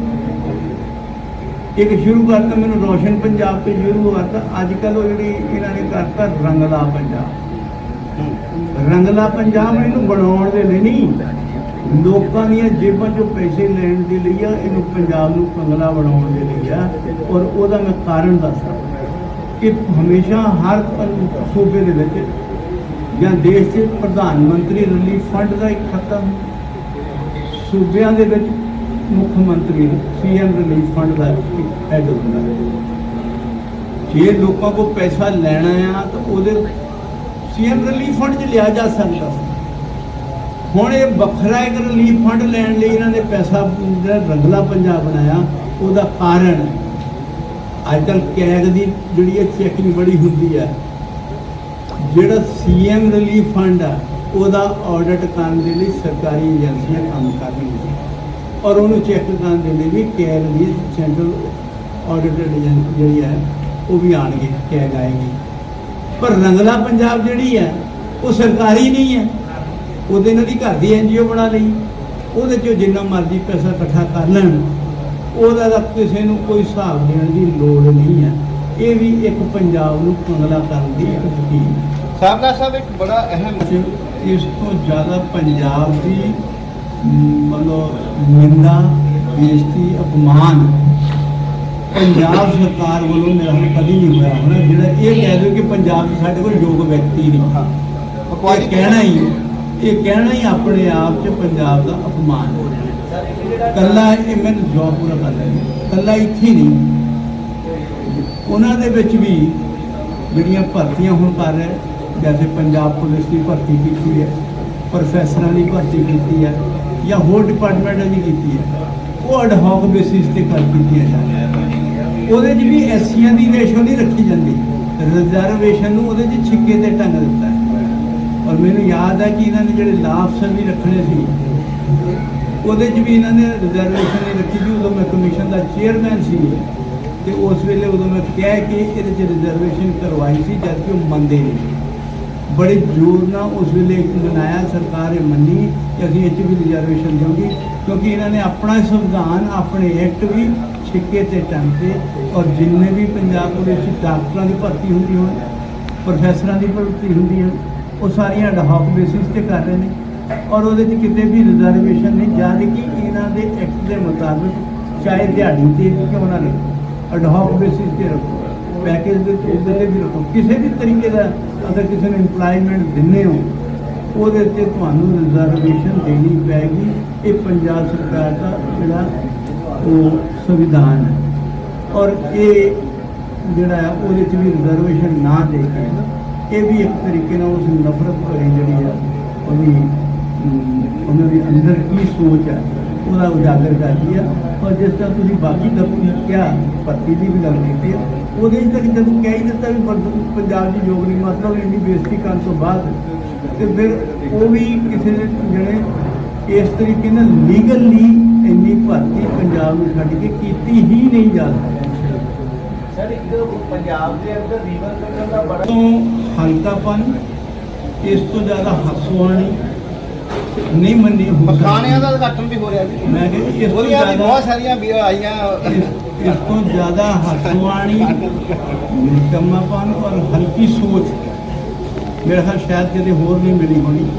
ਇੱਕ ਸ਼ੁਰੂ ਕਰਤਾ, ਮੈਨੂੰ ਰੋਸ਼ਨ ਪੰਜਾਬ ਤੇ ਸ਼ੁਰੂ ਕਰਤਾ ਅੱਜ ਕੱਲ ਉਹ ਜਿਹੜੀ ਇਹਨਾਂ ਨੇ ਕਰਤਾ, ਰੰਗਲਾ ਪੰਜਾਬ। ਰੰਗਲਾ ਪੰਜਾਬ ਇਹਨੂੰ ਬਣਾਉਣ ਦੇ ਲਈ ਨਹੀਂ। ਲੋਕਾਂ ਦੀਆਂ ਜੇਬਾਂ 'ਚੋਂ ਪੈਸੇ ਲੈਣ ਦੇ ਲਈ ਆ, ਇਹਨੂੰ ਪੰਜਾਬ ਨੂੰ ਪੰਗਲਾ ਬਣਾਉਣ ਦੇ ਲਈ ਆ, ਔਰ ਉਹਦਾ ਮੈਂ ਕਾਰਨ ਦੱਸਦਾ। ਕਿ ਹਮੇਸ਼ਾ ਹਰ ਸੂਬੇ ਦੇ ਵਿੱਚ ਜਾਂ ਦੇਸ਼ ਦੇ ਪ੍ਰਧਾਨ ਮੰਤਰੀ ਰਿਲੀਫ ਫੰਡ ਦਾ ਇੱਕ ਖਾਤਾ ਸੂਬਿਆਂ ਦੇ ਵਿੱਚ ਮੁੱਖ ਮੰਤਰੀ ਸੀਐਮ ਰਿਲੀਫ ਫੰਡ ਦਾ ਇੱਕ ਹੈਡ ਹੁੰਦਾ। ਜੇ ਲੋਕਾਂ ਕੋਲ ਪੈਸਾ ਲੈਣਾ ਆ, ਤਾਂ ਉਹਦੇ ਸੀਐਮ ਰਿਲੀਫ ਫੰਡ 'ਚ ਲਿਆ ਜਾ ਸਕਦਾ। ਸੀ ਹੁਣ ਇਹ ਵੱਖਰਾ ਇੱਕ ਰਿਲੀਫ ਫੰਡ ਲੈਣ ਲਈ ਇਹਨਾਂ ਨੇ ਪੈਸਾ, ਜਿਹੜਾ ਰੰਗਲਾ ਪੰਜਾਬ ਬਣਾਇਆ, ਉਹਦਾ ਕਾਰਨ ਅੱਜ ਕੱਲ੍ਹ ਕੈਗ ਦੀ ਜਿਹੜੀ ਹੈ ਚੈਕਿੰਗ ਬੜੀ ਹੁੰਦੀ ਹੈ। ਜਿਹੜਾ ਸੀਐਮ ਰਿਲੀਫ ਫੰਡ ਆ, ਉਹਦਾ ਆਡਿਟ ਕਰਨ ਦੇ ਲਈ ਸਰਕਾਰੀ ਏਜੰਸੀਆਂ ਕੰਮ ਕਰ ਰਹੀਆਂ ਔਰ ਉਹਨੂੰ ਚੈੱਕ ਕਰਨ ਦੇ ਲਈ ਵੀ ਕੈਗ ਦੀ ਸੈਂਟਰਲ ਆਡਿਟਡ ਏਜੰਸੀ ਜਿਹੜੀ ਹੈ, ਉਹ ਵੀ ਆਣਗੇ ਕੈਗ ਆਏਗੀ। ਪਰ ਰੰਗਲਾ ਪੰਜਾਬ ਜਿਹੜੀ ਹੈ ਉਹ ਸਰਕਾਰੀ ਨਹੀਂ ਹੈ। ਉਹਦੇ ਨਾਲ ਦੀ ਘਰ ਦੀ ਐਨਜੀਓ ਬਣਾ ਲਈ। ਉਹਦੇ ਚੋਂ ਜਿੰਨਾ ਮਰਜ਼ੀ ਪੈਸਾ ਇਕੱਠਾ ਕਰ ਲੈਣ। ਉਹਦਾ ਤਾਂ ਕਿਸੇ ਨੂੰ ਕੋਈ ਹਿਸਾਬ ਦੇਣ ਦੀ ਲੋੜ ਨਹੀਂ ਹੈ। ਇਹ ਵੀ ਇੱਕ ਪੰਜਾਬ ਨੂੰ ਕੰਗਲਾ ਕਰਨ ਦੀ ਇੱਕ ਸਕੀਮ ਸਾਬਕਾ ਸਾਹਿਬ ਇੱਕ ਬੜਾ ਅਹਿਮ ਇਸ ਤੋਂ ਜ਼ਿਆਦਾ ਪੰਜਾਬ ਦੀ ਮਤਲਬ ਨਿੰਦਾ ਬੇਇੱਜ਼ਤੀ ਅਪਮਾਨ ਪੰਜਾਬ ਸਰਕਾਰ ਵੱਲੋਂ ਮੇਰਾ ਹੁਣ ਕਦੀ ਨਹੀਂ ਹੋਇਆ। ਹੋਣਾ ਜਿਹੜਾ ਇਹ ਕਹਿ ਦਿਓ ਕਿ ਪੰਜਾਬ 'ਚ ਸਾਡੇ ਕੋਲ ਯੋਗ ਵਿਅਕਤੀ ਨਹੀਂ। ਬਕਵਾਦੀ ਇਹ ਕਹਿਣਾ ਹੀ ਇਹ ਕਹਿਣਾ ਹੀ ਆਪਣੇ ਆਪ 'ਚ ਪੰਜਾਬ ਦਾ ਅਪਮਾਨ। ਹੈ ਕੱਲਾ ਇਹ ਮੈਨੂੰ ਜੋਬ ਪੂਰਾ ਕਰ ਲੈਂਦੇ ਕੱਲਾ ਇੱਥੇ ਹੀ ਨਹੀਂ। ਉਹਨਾਂ ਦੇ ਵਿੱਚ ਵੀ ਜਿਹੜੀਆਂ ਭਰਤੀਆਂ ਹੁਣ ਕਰ ਰਹੇ ਜੈਸੇ ਪੰਜਾਬ ਪੁਲਿਸ ਦੀ ਭਰਤੀ ਕੀਤੀ ਹੈ ਪ੍ਰੋਫੈਸਰਾਂ ਦੀ ਭਰਤੀ ਕੀਤੀ ਹੈ ਜਾਂ ਹੋਰ ਡਿਪਾਰਟਮੈਂਟਾਂ ਦੀ ਕੀਤੀ ਹੈ ਉਹ ਅਡ ਹੌਕ ਬੇਸਿਸ ਤੇ ਕਰ ਕੀਤੀਆਂ ਜਾਂਦੀਆਂ ਉਹਦੇ 'ਚ ਵੀ ਐਸੀਆਂ ਦੀ ਰੇਸ਼ੋ ਨਹੀਂ ਰੱਖੀ ਜਾਂਦੀ। ਰਿਜ਼ਰਵੇਸ਼ਨ ਨੂੰ ਉਹਦੇ 'ਚ ਛਿੱਕੇ ਤੇ ਟੰਗ ਦਿੱਤਾ ਔਰ ਮੈਨੂੰ ਯਾਦ ਹੈ ਕਿ ਇਹਨਾਂ ਨੇ ਜਿਹੜੇ ਲਾ ਵੀ ਰੱਖਣੇ ਸੀ, ਉਹਦੇ 'ਚ ਵੀ ਇਹਨਾਂ ਨੇ ਰਿਜ਼ਰਵੇਸ਼ਨ ਨਹੀਂ ਰੱਖੀ ਸੀ। ਉਦੋਂ ਮੈਂ ਕਮਿਸ਼ਨ ਦਾ ਚੇਅਰਮੈਨ ਸੀ ਤੇ ਉਸ ਵੇਲੇ ਉਦੋਂ ਮੈਂ ਕਿਹਾ ਕਿ ਇਹਦੇ 'ਚ ਰਿਜ਼ਰਵੇਸ਼ਨ ਕਰਵਾਈ ਸੀ, ਜਦ ਕਿ ਉਹ ਮੰਨਦੇ ਨਹੀਂ ਬੜੇ ਜ਼ੋਰ ਨਾਲ ਉਸ ਵੇਲੇ ਮਨਾਇਆ, ਸਰਕਾਰ ਇਹ ਮੰਨੀ ਕਿ ਅਸੀਂ ਇਹ 'ਚ ਵੀ ਰਿਜ਼ਰਵੇਸ਼ਨ ਦੇਵਾਂਗੇ ਕਿਉਂਕਿ ਇਹਨਾਂ ਨੇ ਆਪਣਾ ਸੰਵਿਧਾਨ, ਆਪਣੇ ਐਕਟ ਵੀ ਛਿੱਕੇ ਤੇ ਟੰਗ ਤੇ ਔਰ ਜਿੰਨੇ ਵੀ ਪੰਜਾਬ ਪੁਲਿਸ 'ਚ ਡਾਕਟਰਾਂ ਦੀ ਭਰਤੀ ਹੁੰਦੀ ਹੋਣ ਪ੍ਰੋਫੈਸਰਾਂ ਦੀ ਭਰਤੀ ਹੁੰਦੀ ਹੈ, ਉਹ ਸਾਰੀਆਂ ਅਡਹੌਕ ਬੇਸਿਸ ਤੇ ਕਰ ਰਹੇ ਨੇ। ਔਰ ਉਹਦੇ 'ਚ ਕਿਤੇ ਵੀ ਰਿਜ਼ਰਵੇਸ਼ਨ ਨਹੀਂ ਜਦ ਕਿ ਇਹਨਾਂ ਦੇ ਐਕਟ ਦੇ ਮੁਤਾਬਿਕ ਚਾਹੇ ਦਿਹਾੜੀ ਤੇ ਕਿਉਂ ਨਾ ਰੱਖੋ ਅਡਹੌਕ ਬੇਸਿਸ ਤੇ ਰੱਖੋ। ਪੈਕੇਜ ਦੇ ਉਹਦੇ ਤੇ ਵੀ ਰੱਖੋ। ਕਿਸੇ ਵੀ ਤਰੀਕੇ ਦਾ ਅਗਰ ਕਿਸੇ ਨੂੰ ਇੰਪਲਾਇਮੈਂਟ ਦਿੰਦੇ ਹੋ, ਉਹਦੇ ਤੇ ਤੁਹਾਨੂੰ ਰਿਜ਼ਰਵੇਸ਼ਨ ਦੇਣੀ ਪੈਗੀ। ਇਹ ਪੰਜਾਬ ਸਰਕਾਰ ਦਾ ਜਿਹੜਾ ਉਹ ਸੰਵਿਧਾਨ ਹੈ। ਔਰ ਇਹ ਜਿਹੜਾ ਹੈ, ਉਹਦੇ 'ਚ ਵੀ ਰਿਜ਼ਰਵੇਸ਼ਨ ਨਾ ਦੇ ਕੇ, ਇਹ ਵੀ ਇੱਕ ਤਰੀਕੇ ਨਾਲ ਉਸ ਨਫ਼ਰਤ ਭਰੀ ਜਿਹੜੀ ਹੈ, ਉਹਦੀ ਉਹਨਾਂ ਦੇ ਅੰਦਰ ਕੀ ਸੋਚ ਹੈ, ਉਹਦਾ ਉਜਾਗਰ ਕਰਦੀ ਹੈ। ਔਰ ਜਿਸ ਤਰ੍ਹਾਂ ਤੁਸੀਂ ਬਾਕੀ ਦਾ ਕਿਹਾ, ਭਰਤੀ ਦੀ ਵੀ ਗੱਲ ਕੀਤੀ ਹੈ, ਉਹਦੇ 'ਚ ਤੱਕ ਜਦੋਂ ਕਹਿ ਹੀ ਦਿੱਤਾ ਵੀ ਪੰਜ- ਪੰਜਾਬ ਦੀ ਯੋਗ ਨਹੀਂ ਮਤਲਬ ਇੰਨੀ ਬੇਇੱਜ਼ਤੀ ਕਰਨ ਤੋਂ ਬਾਅਦ, ਤੇ ਫਿਰ ਉਹ ਵੀ ਕਿਸੇ ਨੇ ਜਿਹੜੇ ਇਸ ਤਰੀਕੇ ਨਾਲ ਲੀਗਲੀ ਇੰਨੀ ਭਰਤੀ ਪੰਜਾਬ ਨੂੰ ਛੱਡ ਕੇ ਕੀਤੀ ਹੀ ਨਹੀਂ ਜਾ ਸਕਦੀ। ਪੰਜਾਬ ਦੇ ਅੰਦਰ ਰੀਵਰ ਕੱਢਣ ਦਾ ਬੜਾ ਤੋਂ ਹਲਕਾਪਨ ਇਸ ਤੋਂ ਜ਼ਿਆਦਾ ਹਸਵਾਣੀ ਨਹੀਂ ਮੰਨੀ ਹੋ। ਮਖਾਨਿਆਂ ਦਾ ਉਦਘਾਟਨ ਵੀ ਹੋ ਰਿਹਾ ਜੀ। ਮੈਂ ਕਿਹਾ ਇਸ ਤੋਂ ਜ਼ਿਆਦਾ ਬਹੁਤ ਸਾਰੀਆਂ ਵੀ ਆਈਆਂ। ਇਸ ਇਸ ਤੋਂ ਜ਼ਿਆਦਾ ਹਸਵਾਣੀ ਨਿਕੰਮਾਪਨ ਔਰ ਹਲਕੀ ਸੋਚ। ਮੇਰੇ ਖਿਆਲ ਸ਼ਾਇਦ ਕਿਤੇ ਹੋਰ ਨਹੀਂ ਮਿਲੀ ਹੋਣੀ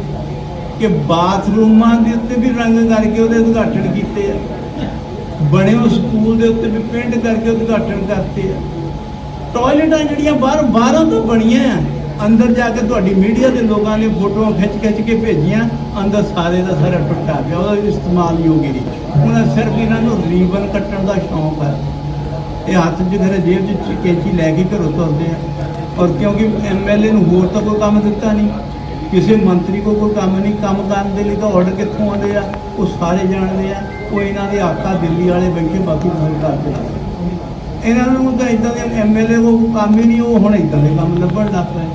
ਕਿ ਬਾਥਰੂਮਾਂ ਦੇ ਉੱਤੇ ਵੀ ਰੰਗ ਕਰਕੇ ਉਹਦੇ ਉਦਘਾਟਨ ਕੀਤੇ ਆ। ਬਣੇ ਉਹ ਸਕੂਲ ਦੇ ਉੱਤੇ ਵੀ ਪੇਂਟ ਕਰਕੇ ਉਦਘਾਟਨ ਕਰਤੇ ਆ। ਟਾਇਲਟਾਂ ਜਿਹੜੀਆਂ ਬਾਹਰ ਬਾਹਰੋਂ ਤੋਂ ਬਣੀਆਂ ਆ, ਅੰਦਰ ਜਾ ਕੇ ਤੁਹਾਡੀ ਮੀਡੀਆ ਦੇ ਲੋਕਾਂ ਨੇ ਫੋਟੋਆਂ ਖਿੱਚ ਖਿੱਚ ਕੇ ਭੇਜੀਆਂ, ਅੰਦਰ ਸਾਰੇ ਦਾ ਸਾਰਾ ਟੁੱਟਾ ਪਿਆ, ਉਹਦਾ ਇਸਤੇਮਾਲ ਨਹੀਂ ਹੋ ਨਹੀਂ ਉਹਨਾਂ ਸਿਰਫ ਇਹਨਾਂ ਨੂੰ ਰੀਬਨ ਕੱਟਣ ਦਾ ਸ਼ੌਂਕ ਹੈ ਇਹ ਹੱਥ 'ਚ ਘਰੇ ਜੇਬ 'ਚ ਕੈਂਚੀ ਲੈ ਕੇ ਘਰੋਂ ਤੁਰਦੇ ਆ। ਔਰ ਕਿਉਂਕਿ ਐਮਐਲਏ ਨੂੰ ਹੋਰ ਤਾਂ ਕੋਈ ਕੰਮ ਦਿੱਤਾ ਨਹੀਂ। ਕਿਸੇ ਮੰਤਰੀ ਕੋ ਕੋਈ ਕੰਮ ਨਹੀਂ, ਕੰਮ ਕਰਨ ਦੇ ਲਈ ਤਾਂ ਆਰਡਰ ਕਿੱਥੋਂ ਆਉਂਦੇ ਆ? ਉਹ ਸਾਰੇ ਜਾਣਦੇ ਆ। ਉਹ ਇਹਨਾਂ ਦੇ ਆਕਾ ਦਿੱਲੀ ਵਾਲੇ ਬੈਠੇ, ਬਾਕੀ ਸਰਕਾਰ ਆ ਇਹਨਾਂ ਨੂੰ ਤਾਂ ਇਦਾਂ ਦੇ ਐਮਐਲਏ ਕੋ ਕੰਮ ਹੀ ਨਹੀਂ ਉਹ ਹੁਣ ਇਦਾਂ ਦੇ ਕੰਮ ਲੱਭਣ ਲੱਗ ਪਏ।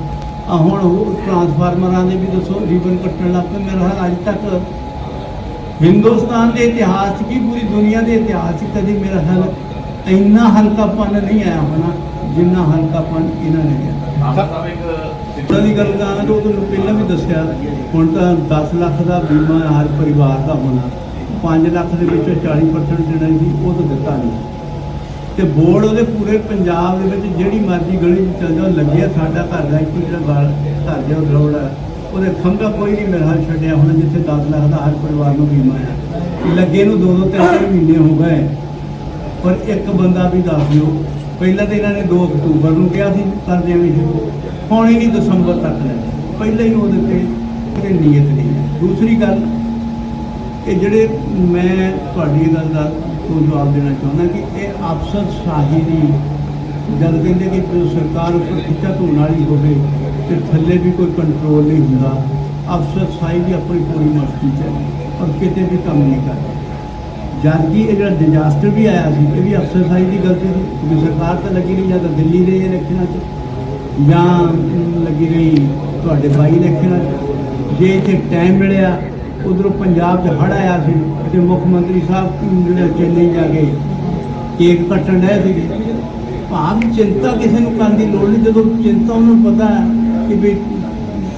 ਆ ਹੁਣ ਉਹ ਟਰਾਂਸਫਾਰਮਰਾਂ ਦੇ ਵੀ ਦੱਸੋ ਰੀਬਨ ਕੱਟਣ ਲੱਗ ਪਏ। ਮੇਰਾ ਖਿਆਲ ਅੱਜ ਤੱਕ ਹਿੰਦੁਸਤਾਨ ਦੇ ਇਤਿਹਾਸ 'ਚ ਕੀ ਪੂਰੀ ਦੁਨੀਆ ਦੇ ਇਤਿਹਾਸ 'ਚ ਕਦੀ ਮੇਰਾ ਖਿਆਲ ਇੰਨਾ ਹਲਕਾਪਨ ਨਹੀਂ ਆਇਆ ਹੋਣਾ ਜਿੰਨਾ ਹਲਕਾਪਨ ਇਹਨਾਂ ਨੇ ਲਿਆ ਆਪ ਸਾਹਿਬ ਇੱਕ ਇਦਾਂ ਦੀ ਗੱਲ ਕਰਾਂ ਤਾਂ ਉਹ ਤੁਹਾਨੂੰ ਪਹਿਲਾਂ ਵੀ ਦੱਸਿਆ ਹੁਣ ਤਾਂ 10 ਲੱਖ ਦਾ ਬੀਮਾ ਹਰ ਪਰਿਵਾਰ ਦਾ ਹੋਣਾ। 5 ਲੱਖ ਦੇ ਵਿੱਚੋਂ 40% ਜਿਹੜਾ ਸੀ ਉਹ ਤਾਂ ਦਿੱਤਾ ਨਹੀਂ। ਤੇ ਬੋਰਡ ਉਹਦੇ ਪੂਰੇ ਪੰਜਾਬ ਦੇ ਵਿੱਚ ਜਿਹੜੀ ਮਰਜ਼ੀ ਗਲੀ 'ਚ ਚੱਲ ਜਾਓ ਲੱਗਿਆ ਸਾਡਾ ਘਰ ਦਾ, ਇੱਕੋ ਜਿਹੜਾ ਬਾਲ ਘਰ ਜਿਹਾ ਰੋਡ ਆ। ਉਹਦੇ ਖੰਭਾ ਕੋਈ ਨਹੀਂ ਮੇਰੇ ਹਾਲ ਛੱਡਿਆ, ਹੁਣ ਜਿੱਥੇ 10 ਲੱਖ ਦਾ ਹਰ ਪਰਿਵਾਰ ਨੂੰ ਬੀਮਾ ਆ। ਲੱਗੇ ਨੂੰ ਦੋ ਦੋ, ਤਿੰਨ ਤਿੰਨ ਮਹੀਨੇ ਹੋ ਗਏ। ਪਰ ਇੱਕ ਬੰਦਾ ਵੀ ਦੱਸ ਦਿਓ, ਪਹਿਲਾਂ ਤਾਂ ਇਹਨਾਂ ਨੇ 2 ਅਕਤੂਬਰ ਨੂੰ ਕਿਹਾ ਸੀ ਕਰ ਦੇਣੀ ਸੀ ਹੁਣ ਹੀ ਨਹੀਂ ਦਸੰਬਰ ਤੱਕ ਲੈ ਪਹਿਲਾਂ ਹੀ ਉਹਦੇ ਤੇ ਤੇ ਨੀਅਤ ਨਹੀਂ ਦੂਸਰੀ ਗੱਲ ਕਿ ਜਿਹੜੇ ਮੈਂ ਤੁਹਾਡੀ ਗੱਲ ਦਾ ਤੋਂ ਜਵਾਬ ਦੇਣਾ ਚਾਹੁੰਦਾ ਕਿ ਇਹ ਅਫਸਰ ਸ਼ਾਹੀ ਦੀ ਜਦ ਕਹਿੰਦੇ ਕਿ ਜੋ ਸਰਕਾਰ ਉੱਪਰ ਖਿੱਚਾ ਧੋਣ ਵਾਲੀ ਹੋਵੇ ਤੇ ਥੱਲੇ ਵੀ ਕੋਈ ਕੰਟਰੋਲ ਨਹੀਂ ਹੁੰਦਾ, ਅਫਸਰ ਸ਼ਾਹੀ ਦੀ ਆਪਣੀ ਪੂਰੀ ਮਸਤੀ ਚ ਹੈ ਔਰ ਕਿਤੇ ਵੀ ਕੰਮ ਨਹੀਂ ਕਰਦਾ ਜਦ ਕਿ ਇਹ ਜਿਹੜਾ ਡਿਜ਼ਾਸਟਰ ਵੀ ਆਇਆ ਸੀ, ਇਹ ਵੀ ਅਫਸਰਸ਼ਾਹੀ ਦੀ ਗਲਤੀ ਸੀ। ਕਿਉਂਕਿ ਸਰਕਾਰ ਤਾਂ ਲੱਗੀ ਨਹੀਂ ਜਾਂ ਦਿੱਲੀ ਦੇ ਇਲੈਕਸ਼ਨਾਂ 'ਚ ਜਾਂ ਲੱਗੀ ਰਹੀ ਤੁਹਾਡੇ ਬਾਈ ਇਲੈਕਸ਼ਨਾਂ 'ਚ। ਜੇ ਇੱਥੇ ਟਾਈਮ ਮਿਲਿਆ ਉਧਰੋਂ ਪੰਜਾਬ 'ਚ ਹੜ੍ਹ ਆਇਆ ਸੀ ਤੇ ਮੁੱਖ ਮੰਤਰੀ ਸਾਹਿਬ ਜਿਹੜੇ ਚੇਨਈ ਜਾ ਕੇ ਕੇਕ ਕੱਟਣ ਡਏ ਸੀਗੇ। ਭਾਵ ਚਿੰਤਾ ਕਿਸੇ ਨੂੰ ਕਰਨ ਦੀ ਲੋੜ ਨਹੀਂ ਜਦੋਂ ਚਿੰਤਾ ਉਹਨੂੰ ਪਤਾ ਹੈ ਕਿ ਵੀ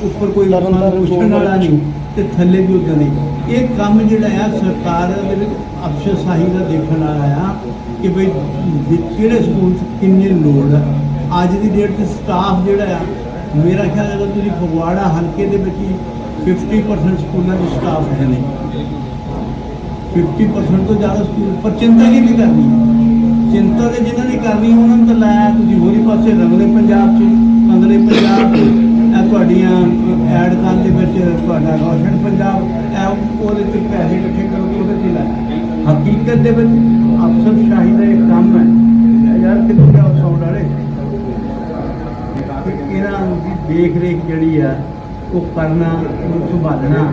ਉੱਪਰ ਕੋਈ ਪੁੱਛਣ ਵਾਲਾ ਨਹੀਂ ਤੇ ਥੱਲੇ ਵੀ ਉਦਾਂ ਨਹੀਂ। ਇਹ ਕੰਮ ਜਿਹੜਾ ਆ ਸਰਕਾਰ ਦੇ ਵਿੱਚ ਅਫਸਰਸ਼ਾਹੀ ਦਾ ਦੇਖਣ ਵਾਲਾ ਆ ਕਿ ਭਈ ਵੀ ਕਿਹੜੇ ਸਕੂਲ 'ਚ ਕਿੰਨੀ ਲੋੜ ਹੈ। ਅੱਜ ਦੀ ਡੇਟ 'ਤੇ ਸਟਾਫ ਜਿਹੜਾ ਆ ਮੇਰਾ ਖਿਆਲ ਅਗਰ ਤੁਸੀਂ ਫਗਵਾੜਾ ਹਲਕੇ ਦੇ ਵਿੱਚ ਹੀ 50% ਸਕੂਲਾਂ 'ਚ ਸਟਾਫ ਹੈ ਨਹੀਂ। 50% ਤੋਂ ਜ਼ਿਆਦਾ ਸਕੂਲ ਪਰ ਚਿੰਤਾ ਕੀ ਨਹੀਂ ਕਰਨੀ? ਚਿੰਤਾ ਤੇ ਜਿਨ੍ਹਾਂ ਨੇ ਕਰਨੀ, ਉਹਨਾਂ ਨੂੰ ਤਾਂ ਲਾਇਆ ਤੁਸੀਂ ਹੋਰੀ ਪਾਸੇ ਰੰਗਲੇ ਪੰਜਾਬ 'ਚ ਅੰਦਰੇ ਪੰਜਾਬ 'ਚ। ਇਹ ਤੁਹਾਡੀਆਂ ਐਡ ਕਰਨ ਦੇ ਵਿੱਚ ਤੁਹਾਡਾ ਰੋਸ਼ਨ ਪੰਜਾਬ, ਇਹ ਉਹਦੇ ਤੇ ਪੈਸੇ ਇਕੱਠੇ ਕਰੋ ਉਹਦੇ ਤੇ ਲਾਇਆ। ਹਕੀਕਤ ਦੇ ਵਿੱਚ ਅਫਸਰ ਸ਼ਾਹੀ ਦਾ ਇੱਕ ਕੰਮ ਹੈ। ਯਾਰ ਕਿੱਥੇ ਗਿਆ ਸਾਊਂਡ ਵਾਲੇ ਇਹਨਾਂ ਦੀ ਦੇਖ ਰੇਖ ਜਿਹੜੀ ਆ ਉਹ ਕਰਨਾ ਉਹਨੂੰ ਸੰਭਾਲਣਾ।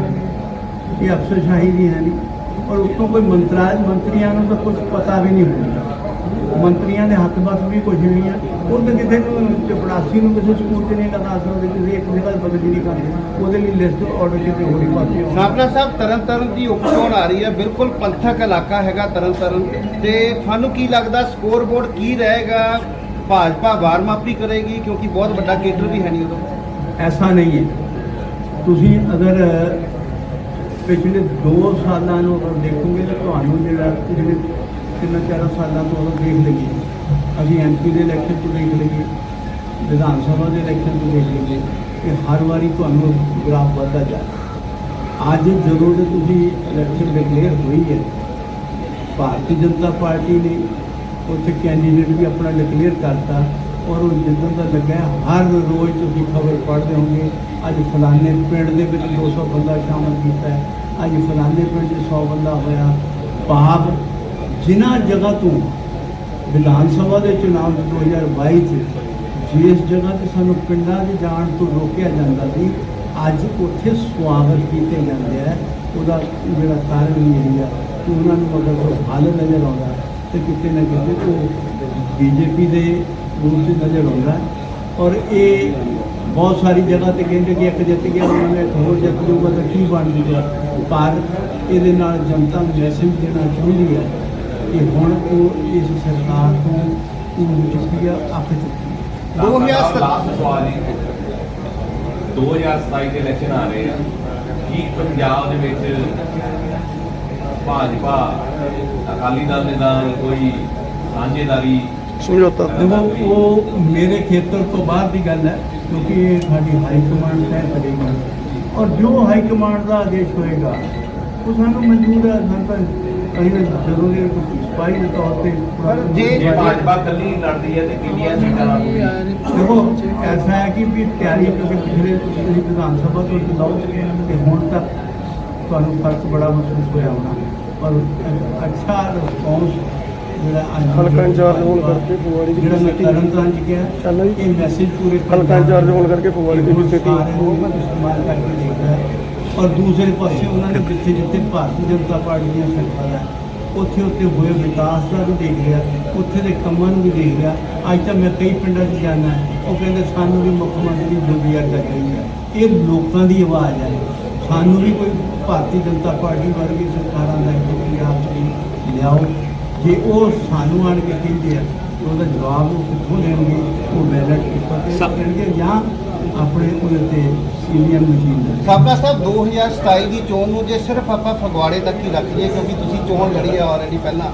ਇਹ ਅਫਸਰ ਸ਼ਾਹੀ ਦੀ ਹੈ ਨਹੀਂ ਔਰ ਉੱਤੋਂ ਕੋਈ ਮੰਤਰਾਜ ਮੰਤਰੀਆਂ ਨੂੰ ਤਾਂ ਕੁਝ ਪਤਾ ਵੀ ਨਹੀਂ ਹੁੰਦਾ। ਮੰਤਰੀਆਂ ਦੇ ਹੱਥ ਬਸ ਵੀ ਕੁਝ ਨਹੀਂ ਆ। ਉਹ ਤਾਂ ਕਿਸੇ ਨੂੰ ਚਪੜਾਸੀ ਨੂੰ ਕਿਸੇ ਸਕੂਲ 'ਚ ਨਹੀਂ ਕਰਨਾ ਸਕਦੇ ਕਿਸੇ ਇੱਕ ਜਗ੍ਹਾ ਬਦਲੀ ਨਹੀਂ ਕਰਦੇ। ਉਹਦੇ ਲਈ ਲਿਸਟ ਆਰਡਰ ਕਿਤੇ ਹੋਰ ਹੀ ਪਾਸੇ ਹੋਣਾ ਸਾਬਲਾ ਸਾਹਿਬ ਤਰਨ ਤਾਰਨ ਦੀ ਉਪ ਚੋਣ ਆ ਰਹੀ ਹੈ। ਬਿਲਕੁਲ ਪੰਥਕ ਇਲਾਕਾ ਹੈਗਾ ਤਰਨ ਤਾਰਨ ਤੇ ਤੁਹਾਨੂੰ ਕੀ ਲੱਗਦਾ ਸਕੋਰ ਬੋਰਡ ਕੀ ਰਹੇਗਾ? ਭਾਜਪਾ ਵਾਰ ਮਾਪੀ ਕਰੇਗੀ ਕਿਉਂਕਿ ਬਹੁਤ ਵੱਡਾ ਕੇਡਰ ਵੀ ਹੈ ਨਹੀਂ ਉਦੋਂ। ਐਸਾ ਨਹੀਂ ਹੈ। ਤੁਸੀਂ ਅਗਰ ਪਿਛਲੇ 2 ਸਾਲਾਂ ਨੂੰ ਅਗਰ ਦੇਖੋਗੇ ਤਾਂ ਤੁਹਾਨੂੰ ਜਿਹੜਾ ਪਿਛਲੇ ਤਿੰਨ ਚਾਰ ਸਾਲਾਂ ਤੋਂ ਅਗਰ ਦੇਖ ਲਈਏ, ਅਸੀਂ ਐਮਪੀ ਦੇ ਇਲੈਕਸ਼ਨ ਤੋਂ ਦੇਖ ਲਈਏ, ਵਿਧਾਨ ਸਭਾ ਦੇ ਇਲੈਕਸ਼ਨ ਤੋਂ ਦੇਖ ਲਈਏ ਕਿ ਹਰ ਵਾਰੀ ਤੁਹਾਨੂੰ ਗ੍ਰਾਫ ਵੱਧਦਾ ਜਾ ਅੱਜ ਜਦੋਂ ਦੇ ਤੁਸੀਂ ਇਲੈਕਸ਼ਨ ਡਿਕਲੇਅਰ ਹੋਈ ਹੈ, ਭਾਰਤੀ ਜਨਤਾ ਪਾਰਟੀ ਨੇ ਉੱਥੇ ਕੈਂਡੀਡੇਟ ਵੀ ਆਪਣਾ ਡਿਕਲੇਅਰ ਕਰਤਾ। ਔਰ ਉਹ ਜਿੱਦਾਂ ਦਾ ਲੱਗਾ, ਹਰ ਰੋਜ਼ ਤੁਸੀਂ ਖਬਰ ਪੜ੍ਹਦੇ ਹੋਗੇ ਅੱਜ ਫਲਾਣੇ ਪਿੰਡ ਦੇ ਵਿੱਚ 200 ਬੰਦਾ ਸ਼ਾਮਲ ਕੀਤਾ ਹੈ। ਅੱਜ ਫਲਾਣੇ ਪਿੰਡ 'ਚ 100 ਬੰਦਾ ਹੋਇਆ। ਭਾਵ ਜਿਨ੍ਹਾਂ ਜਗ੍ਹਾ ਤੋਂ ਵਿਧਾਨ ਸਭਾ ਦੇ ਚੁਣਾਵ 2022 ਚ, ਜਿਸ ਜਗ੍ਹਾ ਤੇ ਸਾਨੂੰ ਪਿੰਡਾਂ 'ਚ ਜਾਣ ਤੋਂ ਰੋਕਿਆ ਜਾਂਦਾ ਸੀ, ਅੱਜ ਉੱਥੇ ਸਵਾਗਤ ਕੀਤੇ ਜਾਂਦੇ ਆ। ਉਹਦਾ ਜਿਹੜਾ ਕਾਰਨ ਵੀ ਇਹ ਆ ਕਿ ਉਹਨਾਂ ਨੂੰ ਅਗਰ ਕੋਈ ਹੱਲ ਨਜ਼ਰ ਆਉਂਦਾ, ਤੇ ਕਿਤੇ ਨਾ ਕਿਤੇ ਉਹ ਬੀਜੇਪੀ ਦੇ ਰੂਪ 'ਚ ਨਜ਼ਰ ਆਉਂਦਾ। ਔਰ ਇਹ ਬਹੁਤ ਸਾਰੀ ਜਗ੍ਹਾ ਤੇ ਕਹਿੰਦੇ ਕਿ ਇੱਕ ਜਿੱਤ ਗਿਆ ਉਹਨਾਂ ਨੇ ਇੱਕ ਹੋਰ ਜਿੱਤ ਜੂਗਾ ਤਾਂ ਕੀ ਬਣ ਜੂਗਾ ਪਰ ਇਹਦੇ ਨਾਲ ਜਨਤਾ ਨੂੰ ਮੈਸੇਜ ਦੇਣਾ ਚਾਹੁੰਦੀ ਹੈ ਕਿ ਹੁਣ ਉਹ ਇਸ ਸਰਕਾਰ ਤੋਂ ਉਹ ਚੁੱਕੀ ਆ ਅੱਖ ਚੁੱਕੀ ਹੈ। 2007 ਲਾਸਟ ਸਵਾਲ ਜੀ 2027 ਦੇ ਇਲੈਕਸ਼ਨ ਆ ਰਹੇ ਆ ਕੀ ਪੰਜਾਬ ਦੇ ਵਿੱਚ ਭਾਜਪਾ ਅਕਾਲੀ ਦਲ ਦੇ ਨਾਲ ਕੋਈ ਸਾਂਝੇਦਾਰੀ ਸਮਝੌਤਾ। ਦੇਖੋ ਉਹ ਮੇਰੇ ਖੇਤਰ ਤੋਂ ਬਾਹਰ ਦੀ ਗੱਲ ਹੈ ਕਿਉਂਕਿ ਇਹ ਸਾਡੀ ਹਾਈ ਕਮਾਂਡ ਤੈਅ ਕਰੇਗੀ ਔਰ ਜੋ ਹਾਈ ਕਮਾਂਡ ਦਾ ਆਦੇਸ਼ ਹੋਏਗਾ ਉਹ ਸਾਨੂੰ ਮਨਜ਼ੂਰ ਹੈ ਸਾਨੂੰ ਤਾਂ ਅਸੀਂ ਜਦੋਂ ਦੇ ਸਪਾਈ ਦੇ ਤੌਰ ਤੇ ਪਰ ਜੇ ਭਾਜਪਾ ਕੱਲੀ ਲੜਦੀ ਹੈ ਤੇ ਕਿੰਨੀਆਂ ਸੀਟਾਂ ਲੜਦੀ ਦੇਖੋ ਐਸਾ ਹੈ ਕਿ ਵੀ ਤਿਆਰੀ ਤੁਸੀਂ ਪਿਛਲੇ ਤੁਸੀਂ ਵਿਧਾਨ ਸਭਾ ਤੋਂ ਲਾਓ ਤੇ ਹੁਣ ਤੱਕ ਤੁਹਾਨੂੰ ਫ਼ਰਕ ਬੜਾ ਮਹਿਸੂਸ ਹੋਇਆ ਹੋਣਾ। ਪਰ ਅੱਛਾ ਰਿਸਪੌਂਸ ਹਲਕਾ ਇੰਚਾਰਜ ਹੋਣ ਕਰਕੇ ਫਗਵਾੜੇ ਦੀ ਜਿਹੜਾ ਮੈਂ ਸਥਿਤੀ- ਤਰਨ ਤਾਰਨ ਚ ਗਿਆ ਚੱਲ ਰਹੀ। ਇਹ ਮੈਸੇਜ ਪੂਰੇ ਹਲਕਾ ਇੰਚਾਰਜ ਹੋਣ ਕਰਕੇ ਫਗਵਾੜੇ ਦੀ ਇਹ ਸਥਿਤੀ- ਸਾਰੇ ਲੋਕ ਇਸਤੇਮਾਲ ਕਰਕੇ ਦੇਖ ਰਿਹਾ ਹੈ। ਔਰ ਦੂਸਰੇ ਪਾਸੇ ਉਹਨਾਂ ਨੇ ਜਿੱਥੇ ਜਿੱਥੇ ਭਾਰਤੀ ਜਨਤਾ ਪਾਰਟੀ ਦੀਆਂ ਸਰਕਾਰਾਂ ਹੈ, ਉੱਥੇ ਉੱਥੇ ਹੋਏ ਵਿਕਾਸ ਦਾ ਵੀ ਦੇਖ ਰਿਹਾ ਉੱਥੇ ਦੇ ਕੰਮਾਂ ਨੂੰ ਵੀ ਦੇਖ ਰਿਹਾ। ਅੱਜ ਤਾਂ ਮੈਂ ਕਈ ਪਿੰਡਾਂ 'ਚ ਜਾਣਾ ਉਹ ਕਹਿੰਦੇ ਸਾਨੂੰ ਵੀ ਮੁੱਖ ਮੰਤਰੀ ਜੋਗੀ ਆਗਾ ਚਾਹੀਦਾ ਇਹ ਲੋਕਾਂ ਦੀ ਆਵਾਜ਼ ਹੈ। ਸਾਨੂੰ ਵੀ ਕੋਈ ਭਾਰਤੀ ਜਨਤਾ ਪਾਰਟੀ ਵਰਗੀ ਸਰਕਾਰਾਂ ਦਾ ਪੰਜਾਬ 'ਚ ਲਿਆਓ। ਜੇ ਉਹ ਸਾਨੂੰ ਆਣ ਕੇ ਕਹਿੰਦੇ ਆ ਉਹਦਾ ਜਵਾਬ ਉਹ ਕਿੱਥੋਂ ਦੇਣਗੇ? ਉਹ ਬੈਲਟ ਪੇਪਰ ਤੇ ਸਭ- ਦੇਣਗੇ ਜਾਂ ਆਪਣੇ ਉਹਦੇ ਤੇ ਸੀਨੀਅਰ ਮਸ਼ੀਨ ਦੇ? ਸਾਬਲਾ ਸਾਹਿਬ 2027 ਦੀ ਚੋਣ ਨੂੰ ਜੇ ਸਿਰਫ ਆਪਾਂ ਫਗਵਾੜੇ ਤੱਕ ਹੀ ਰੱਖ ਲਈਏ ਕਿਉਂਕਿ ਤੁਸੀਂ ਚੋਣ ਲੜੀ ਆ ਆਲਰੇਡੀ ਪਹਿਲਾਂ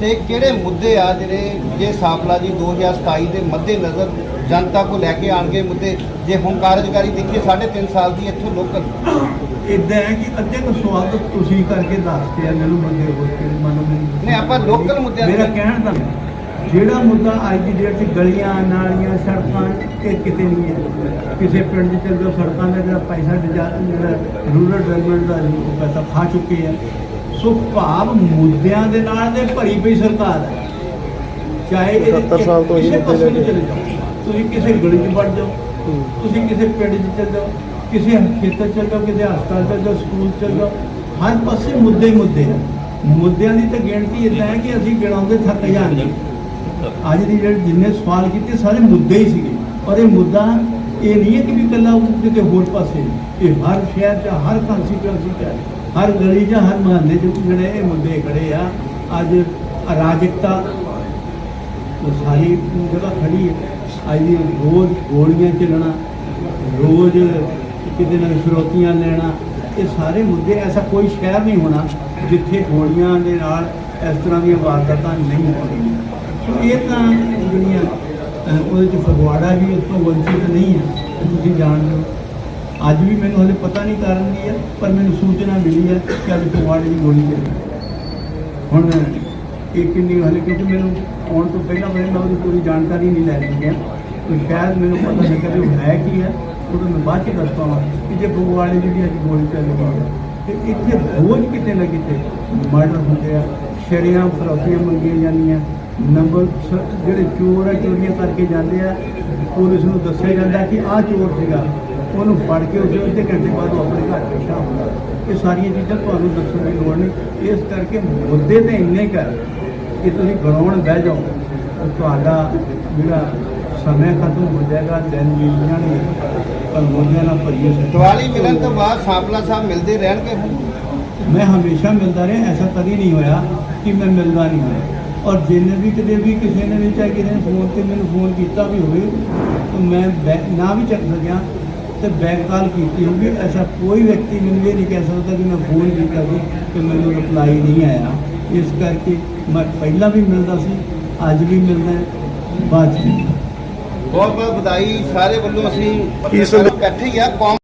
ਤੇ ਕਿਹੜੇ ਮੁੱਦੇ ਆ ਜਿਹੜੇ ਜੇ ਸਾਫਲਾ ਜੀ 2027 ਦੇ ਮੱਦੇ ਨਜ਼ਰ ਜਨਤਾ ਕੋ ਲੈ ਕੇ ਆਣਗੇ ਮੁੱਦੇ। ਜੇ ਹੁਣ ਕਾਰਜਕਾਰੀ ਦੇਖੀਏ 3.5 ਸਾਲ ਦੀ ਇੱਥੋਂ ਲੋਕਲ ਇਦਾਂ ਹੈ ਕਿ ਅੱਧੇ ਕੁ ਸਵਾਲ ਤਾਂ ਤੁਸੀਂ ਕਰਕੇ ਦੱਸਦੇ ਆ ਮੈਨੂੰ ਬੰਦੇ ਹੋ ਕੇ ਮਨ ਮੈਨੂੰ ਨਹੀਂ, ਆਪਾਂ local ਮੁੱਦਿਆਂ ਮੇਰਾ ਕਹਿਣ ਦਾ ਜਿਹੜਾ ਮੁੱਦਾ ਅੱਜ ਦੀ ਡੇਟ 'ਚ ਗਲੀਆਂ ਨਾਲੀਆਂ ਸੜਕਾਂ ਇਹ ਕਿਤੇ ਨਹੀਂ ਹੈ। ਕਿਸੇ ਪਿੰਡ 'ਚ ਚੱਲ ਜਾਓ ਸੜਕਾਂ ਦਾ ਜਿਹੜਾ ਪੈਸਾ ਜਿਹੜਾ ਰੂਰਲ ਡਿਵੈਲਪਮੈਂਟ ਦਾ ਉਹ ਪੈਸਾ ਖਾ ਚੁੱਕੇ ਆ ਸੋ ਭਾਵ ਮੁੱਦਿਆਂ ਦੇ ਨਾਲ ਦੇ ਭਰੀ ਪਈ ਸਰਕਾਰ ਹੈ। ਚਾਹੇ ਇਹ 70 ਸਾਲ ਤੋਂ ਇਹੀ ਕਿਸੇ ਮੁੱਦੇ ਨੂੰ ਲੈ ਕੇ- ਤੁਸੀਂ ਕਿਸੇ ਗਲੀ 'ਚ ਵੜ ਜਾਓ ਤੁਸੀਂ ਕਿਸੇ ਪਿੰਡ 'ਚ ਚੱਲ ਜਾਓ ਕਿਸੇ ਖੇਤਰ 'ਚ ਚੱਲ ਜਾਓ ਕਿਸੇ ਹਸਪਤਾਲ 'ਚ ਚੱਲ ਜਾਓ ਸਕੂਲ 'ਚ ਚੱਲ ਜਾਓ ਹਰ ਪਾਸੇ ਮੁੱਦੇ ਹੀ ਮੁੱਦੇ ਆ। ਮੁੱਦਿਆਂ ਦੀ ਤਾਂ ਗਿਣਤੀ ਇਦਾਂ ਹੈ ਕਿ ਅਸੀਂ ਗਿਣਾਉਂਦੇ ਥੱਕ ਜਾਂਦੇ ਅੱਜ ਦੀ ਜਿਹੜੇ ਜਿੰਨੇ ਸਵਾਲ ਕੀਤੇ ਸਾਰੇ ਮੁੱਦੇ ਹੀ ਸੀਗੇ। ਔਰ ਇਹ ਮੁੱਦਾ ਇਹ ਨਹੀਂ ਹੈ ਕਿ ਵੀ ਉਹ ਕਿਤੇ ਹੋਰ ਪਾਸੇ। ਇਹ ਹਰ ਸ਼ਹਿਰ 'ਚ ਹਰ ਕੰਸਟੀਟੂਐਂਸੀ 'ਚ। ਹਰ ਗਲੀ 'ਚ ਹਰ ਮਹੱਲੇ 'ਚ ਜਿਹੜੇ ਇਹ ਮੁੱਦੇ ਖੜੇ ਆ। ਅੱਜ ਅਰਾਜਕਤਾ ਸਾਰੀ ਜਗ੍ਹਾ ਖੜੀ ਹੈ। ਅੱਜ ਦੀ ਰੋਜ਼ ਗੋਲੀਆਂ ਚੱਲਣਾ, ਰੋਜ਼ ਕਿਤੇ ਨਾ ਫਿਰੋਤੀਆਂ ਲੈਣਾ, ਇਹ ਸਾਰੇ ਮੁੱਦੇ, ਐਸਾ ਕੋਈ ਸ਼ਹਿਰ ਨਹੀਂ ਹੋਣਾ ਜਿੱਥੇ ਗੋਲੀਆਂ ਦੇ ਨਾਲ ਇਸ ਤਰ੍ਹਾਂ ਦੀਆਂ ਵਾਰਦਾਤਾਂ ਨਹੀਂ ਹੋਣਗੀਆਂ। ਇਹ ਤਾਂ ਜਿਹੜੀਆਂ ਉਹਦੇ ਚ ਫਗਵਾੜਾ ਵੀ ਉਸ ਤੋਂ ਵੰਚਿਤ ਨਹੀਂ ਹੈ, ਤੁਸੀਂ ਜਾਣਦੇ ਹੋ ਅੱਜ ਵੀ ਮੈਨੂੰ ਹਲੇ ਪਤਾ ਨਹੀਂ ਕਾਰਨ ਕੀ ਹੈ, ਪਰ ਮੈਨੂੰ ਸੂਚਨਾ ਮਿਲੀ ਹੈ ਕਿ ਅੱਜ ਫਗਵਾੜੇ ਦੀ ਗੋਲੀ ਚੱਲੀ। ਹੁਣ ਇਹ ਕਿੰਨੀ ਹਲੇ ਕਿਉਂਕਿ ਮੈਨੂੰ ਆਉਣ ਤੋਂ ਪਹਿਲਾਂ ਮੈਂ ਮੈਂ ਉਹਦੀ ਪੂਰੀ ਜਾਣਕਾਰੀ ਨਹੀਂ ਲੈ ਸਕਿਆ ਤੇ ਸ਼ਾਇਦ ਮੈਨੂੰ ਪਤਾ ਨਹੀਂ ਕਿ ਉਹ ਹੈ ਕੀ ਹੈ, ਉਹ ਮੈਂ ਬਾਅਦ ਚ ਦੱਸ ਪਾਵਾਂ ਕਿ ਜੇ ਫਗਵਾੜੇ ਦੀ ਵੀ ਅੱਜ ਗੋਲੀ ਚੱਲ ਗਈ ਹੈ। ਤੇ ਇੱਥੇ ਰੋਜ਼ ਕਿਤੇ ਨਾ ਕਿਤੇ ਮਰਡਰ ਹੁੰਦੇ ਆ ਸ਼ਰੀਆਂ ਫਰੋਤੀਆਂ ਮੰਗੀਆਂ ਜਾਂਦੀਆਂ, ਨੰਬਰ ਜਿਹੜੇ ਚੋਰ ਆ, ਚੋਰੀਆਂ ਕਰਕੇ ਜਾਂਦੇ ਆ, ਪੁਲਿਸ ਨੂੰ ਦੱਸਿਆ ਜਾਂਦਾ ਕਿ ਆਹ ਚੋਰ ਸੀਗਾ। ਉਹਨੂੰ ਫੜ ਕੇ ਉਸੇ ਅੱਧੇ ਘੰਟੇ ਬਾਅਦ ਉਹ ਆਪਣੇ ਘਰ ਪੇਸ਼ਾ ਹੁੰਦਾ ਇਹ ਸਾਰੀਆਂ ਚੀਜ਼ਾਂ ਤੁਹਾਨੂੰ ਦੱਸਣ ਦੀ ਲੋੜ ਨਹੀਂ। ਇਸ ਕਰਕੇ ਮੁੱਦੇ ਤੇ ਇੰਨੇ ਕਰ ਕਿ ਤੁਸੀਂ ਗਰਾਊਂਡ ਬਹਿ ਜਾਓ ਤੁਹਾਡਾ ਜਿਹੜਾ ਸਮੇਂ ਖਤਮ ਹੋ ਜਾਏਗਾ ਦਿਨ ਬੀਤ ਜਾਣਗੇ ਪਰ ਮੁੱਦਿਆਂ ਨਾਲ ਭਰੀਏ। ਦੀਵਾਲੀ ਮਿਲਣ ਤੋਂ ਬਾਅਦ ਸਾਪਲਾ ਸਾਹਿਬ ਮਿਲਦੇ ਰਹਿਣਗੇ ਹੁਣ? ਮੈਂ ਹਮੇਸ਼ਾ ਮਿਲਦਾ ਰਿਹਾ ਐਸਾ ਕਦੀ ਨਹੀਂ ਹੋਇਆ ਕਿ ਮੈਂ ਮਿਲਦਾ ਨਹੀਂ ਹੋਇਆ ਔਰ ਜਿੰਨੇ ਵੀ ਕਦੇ ਵੀ ਕਿਸੇ ਨੇ ਵੀ ਚਾਹੇ ਕਿਸੇ ਨੇ ਫੋਨ ਤੇ ਮੈਨੂੰ ਫੋਨ ਕੀਤਾ ਵੀ ਹੋਵੇ ਤਾਂ ਮੈਂ ਨਾ ਵੀ ਚੱਕ ਸਕਿਆ ਤੇ ਬੈਕ ਕਾਲ ਕੀਤੀ ਹੋਵੇ ਐਸਾ ਕੋਈ ਵਿਅਕਤੀ ਮੈਨੂੰ ਇਹ ਨਹੀਂ ਕਹਿ ਸਕਦਾ ਕਿ ਮੈਂ ਫੋਨ ਕੀਤਾ ਸੀ ਕਿ ਮੈਨੂੰ ਰਿਪਲਾਈ ਨਹੀਂ ਆਇਆ। ਇਸ ਕਰਕੇ ਮੈਂ ਪਹਿਲਾਂ ਵੀ ਮਿਲਦਾ ਸੀ ਅੱਜ ਵੀ ਮਿਲਦਾ ਬਾਅਦ। ਬਹੁਤ ਬਹੁਤ ਵਧਾਈ ਸਾਰੇ ਵੱਲੋਂ ਅਸੀਂ ਸੰਦੇ- ਇਕੱਠੇ ਹੀ ਆ ਕੌਮ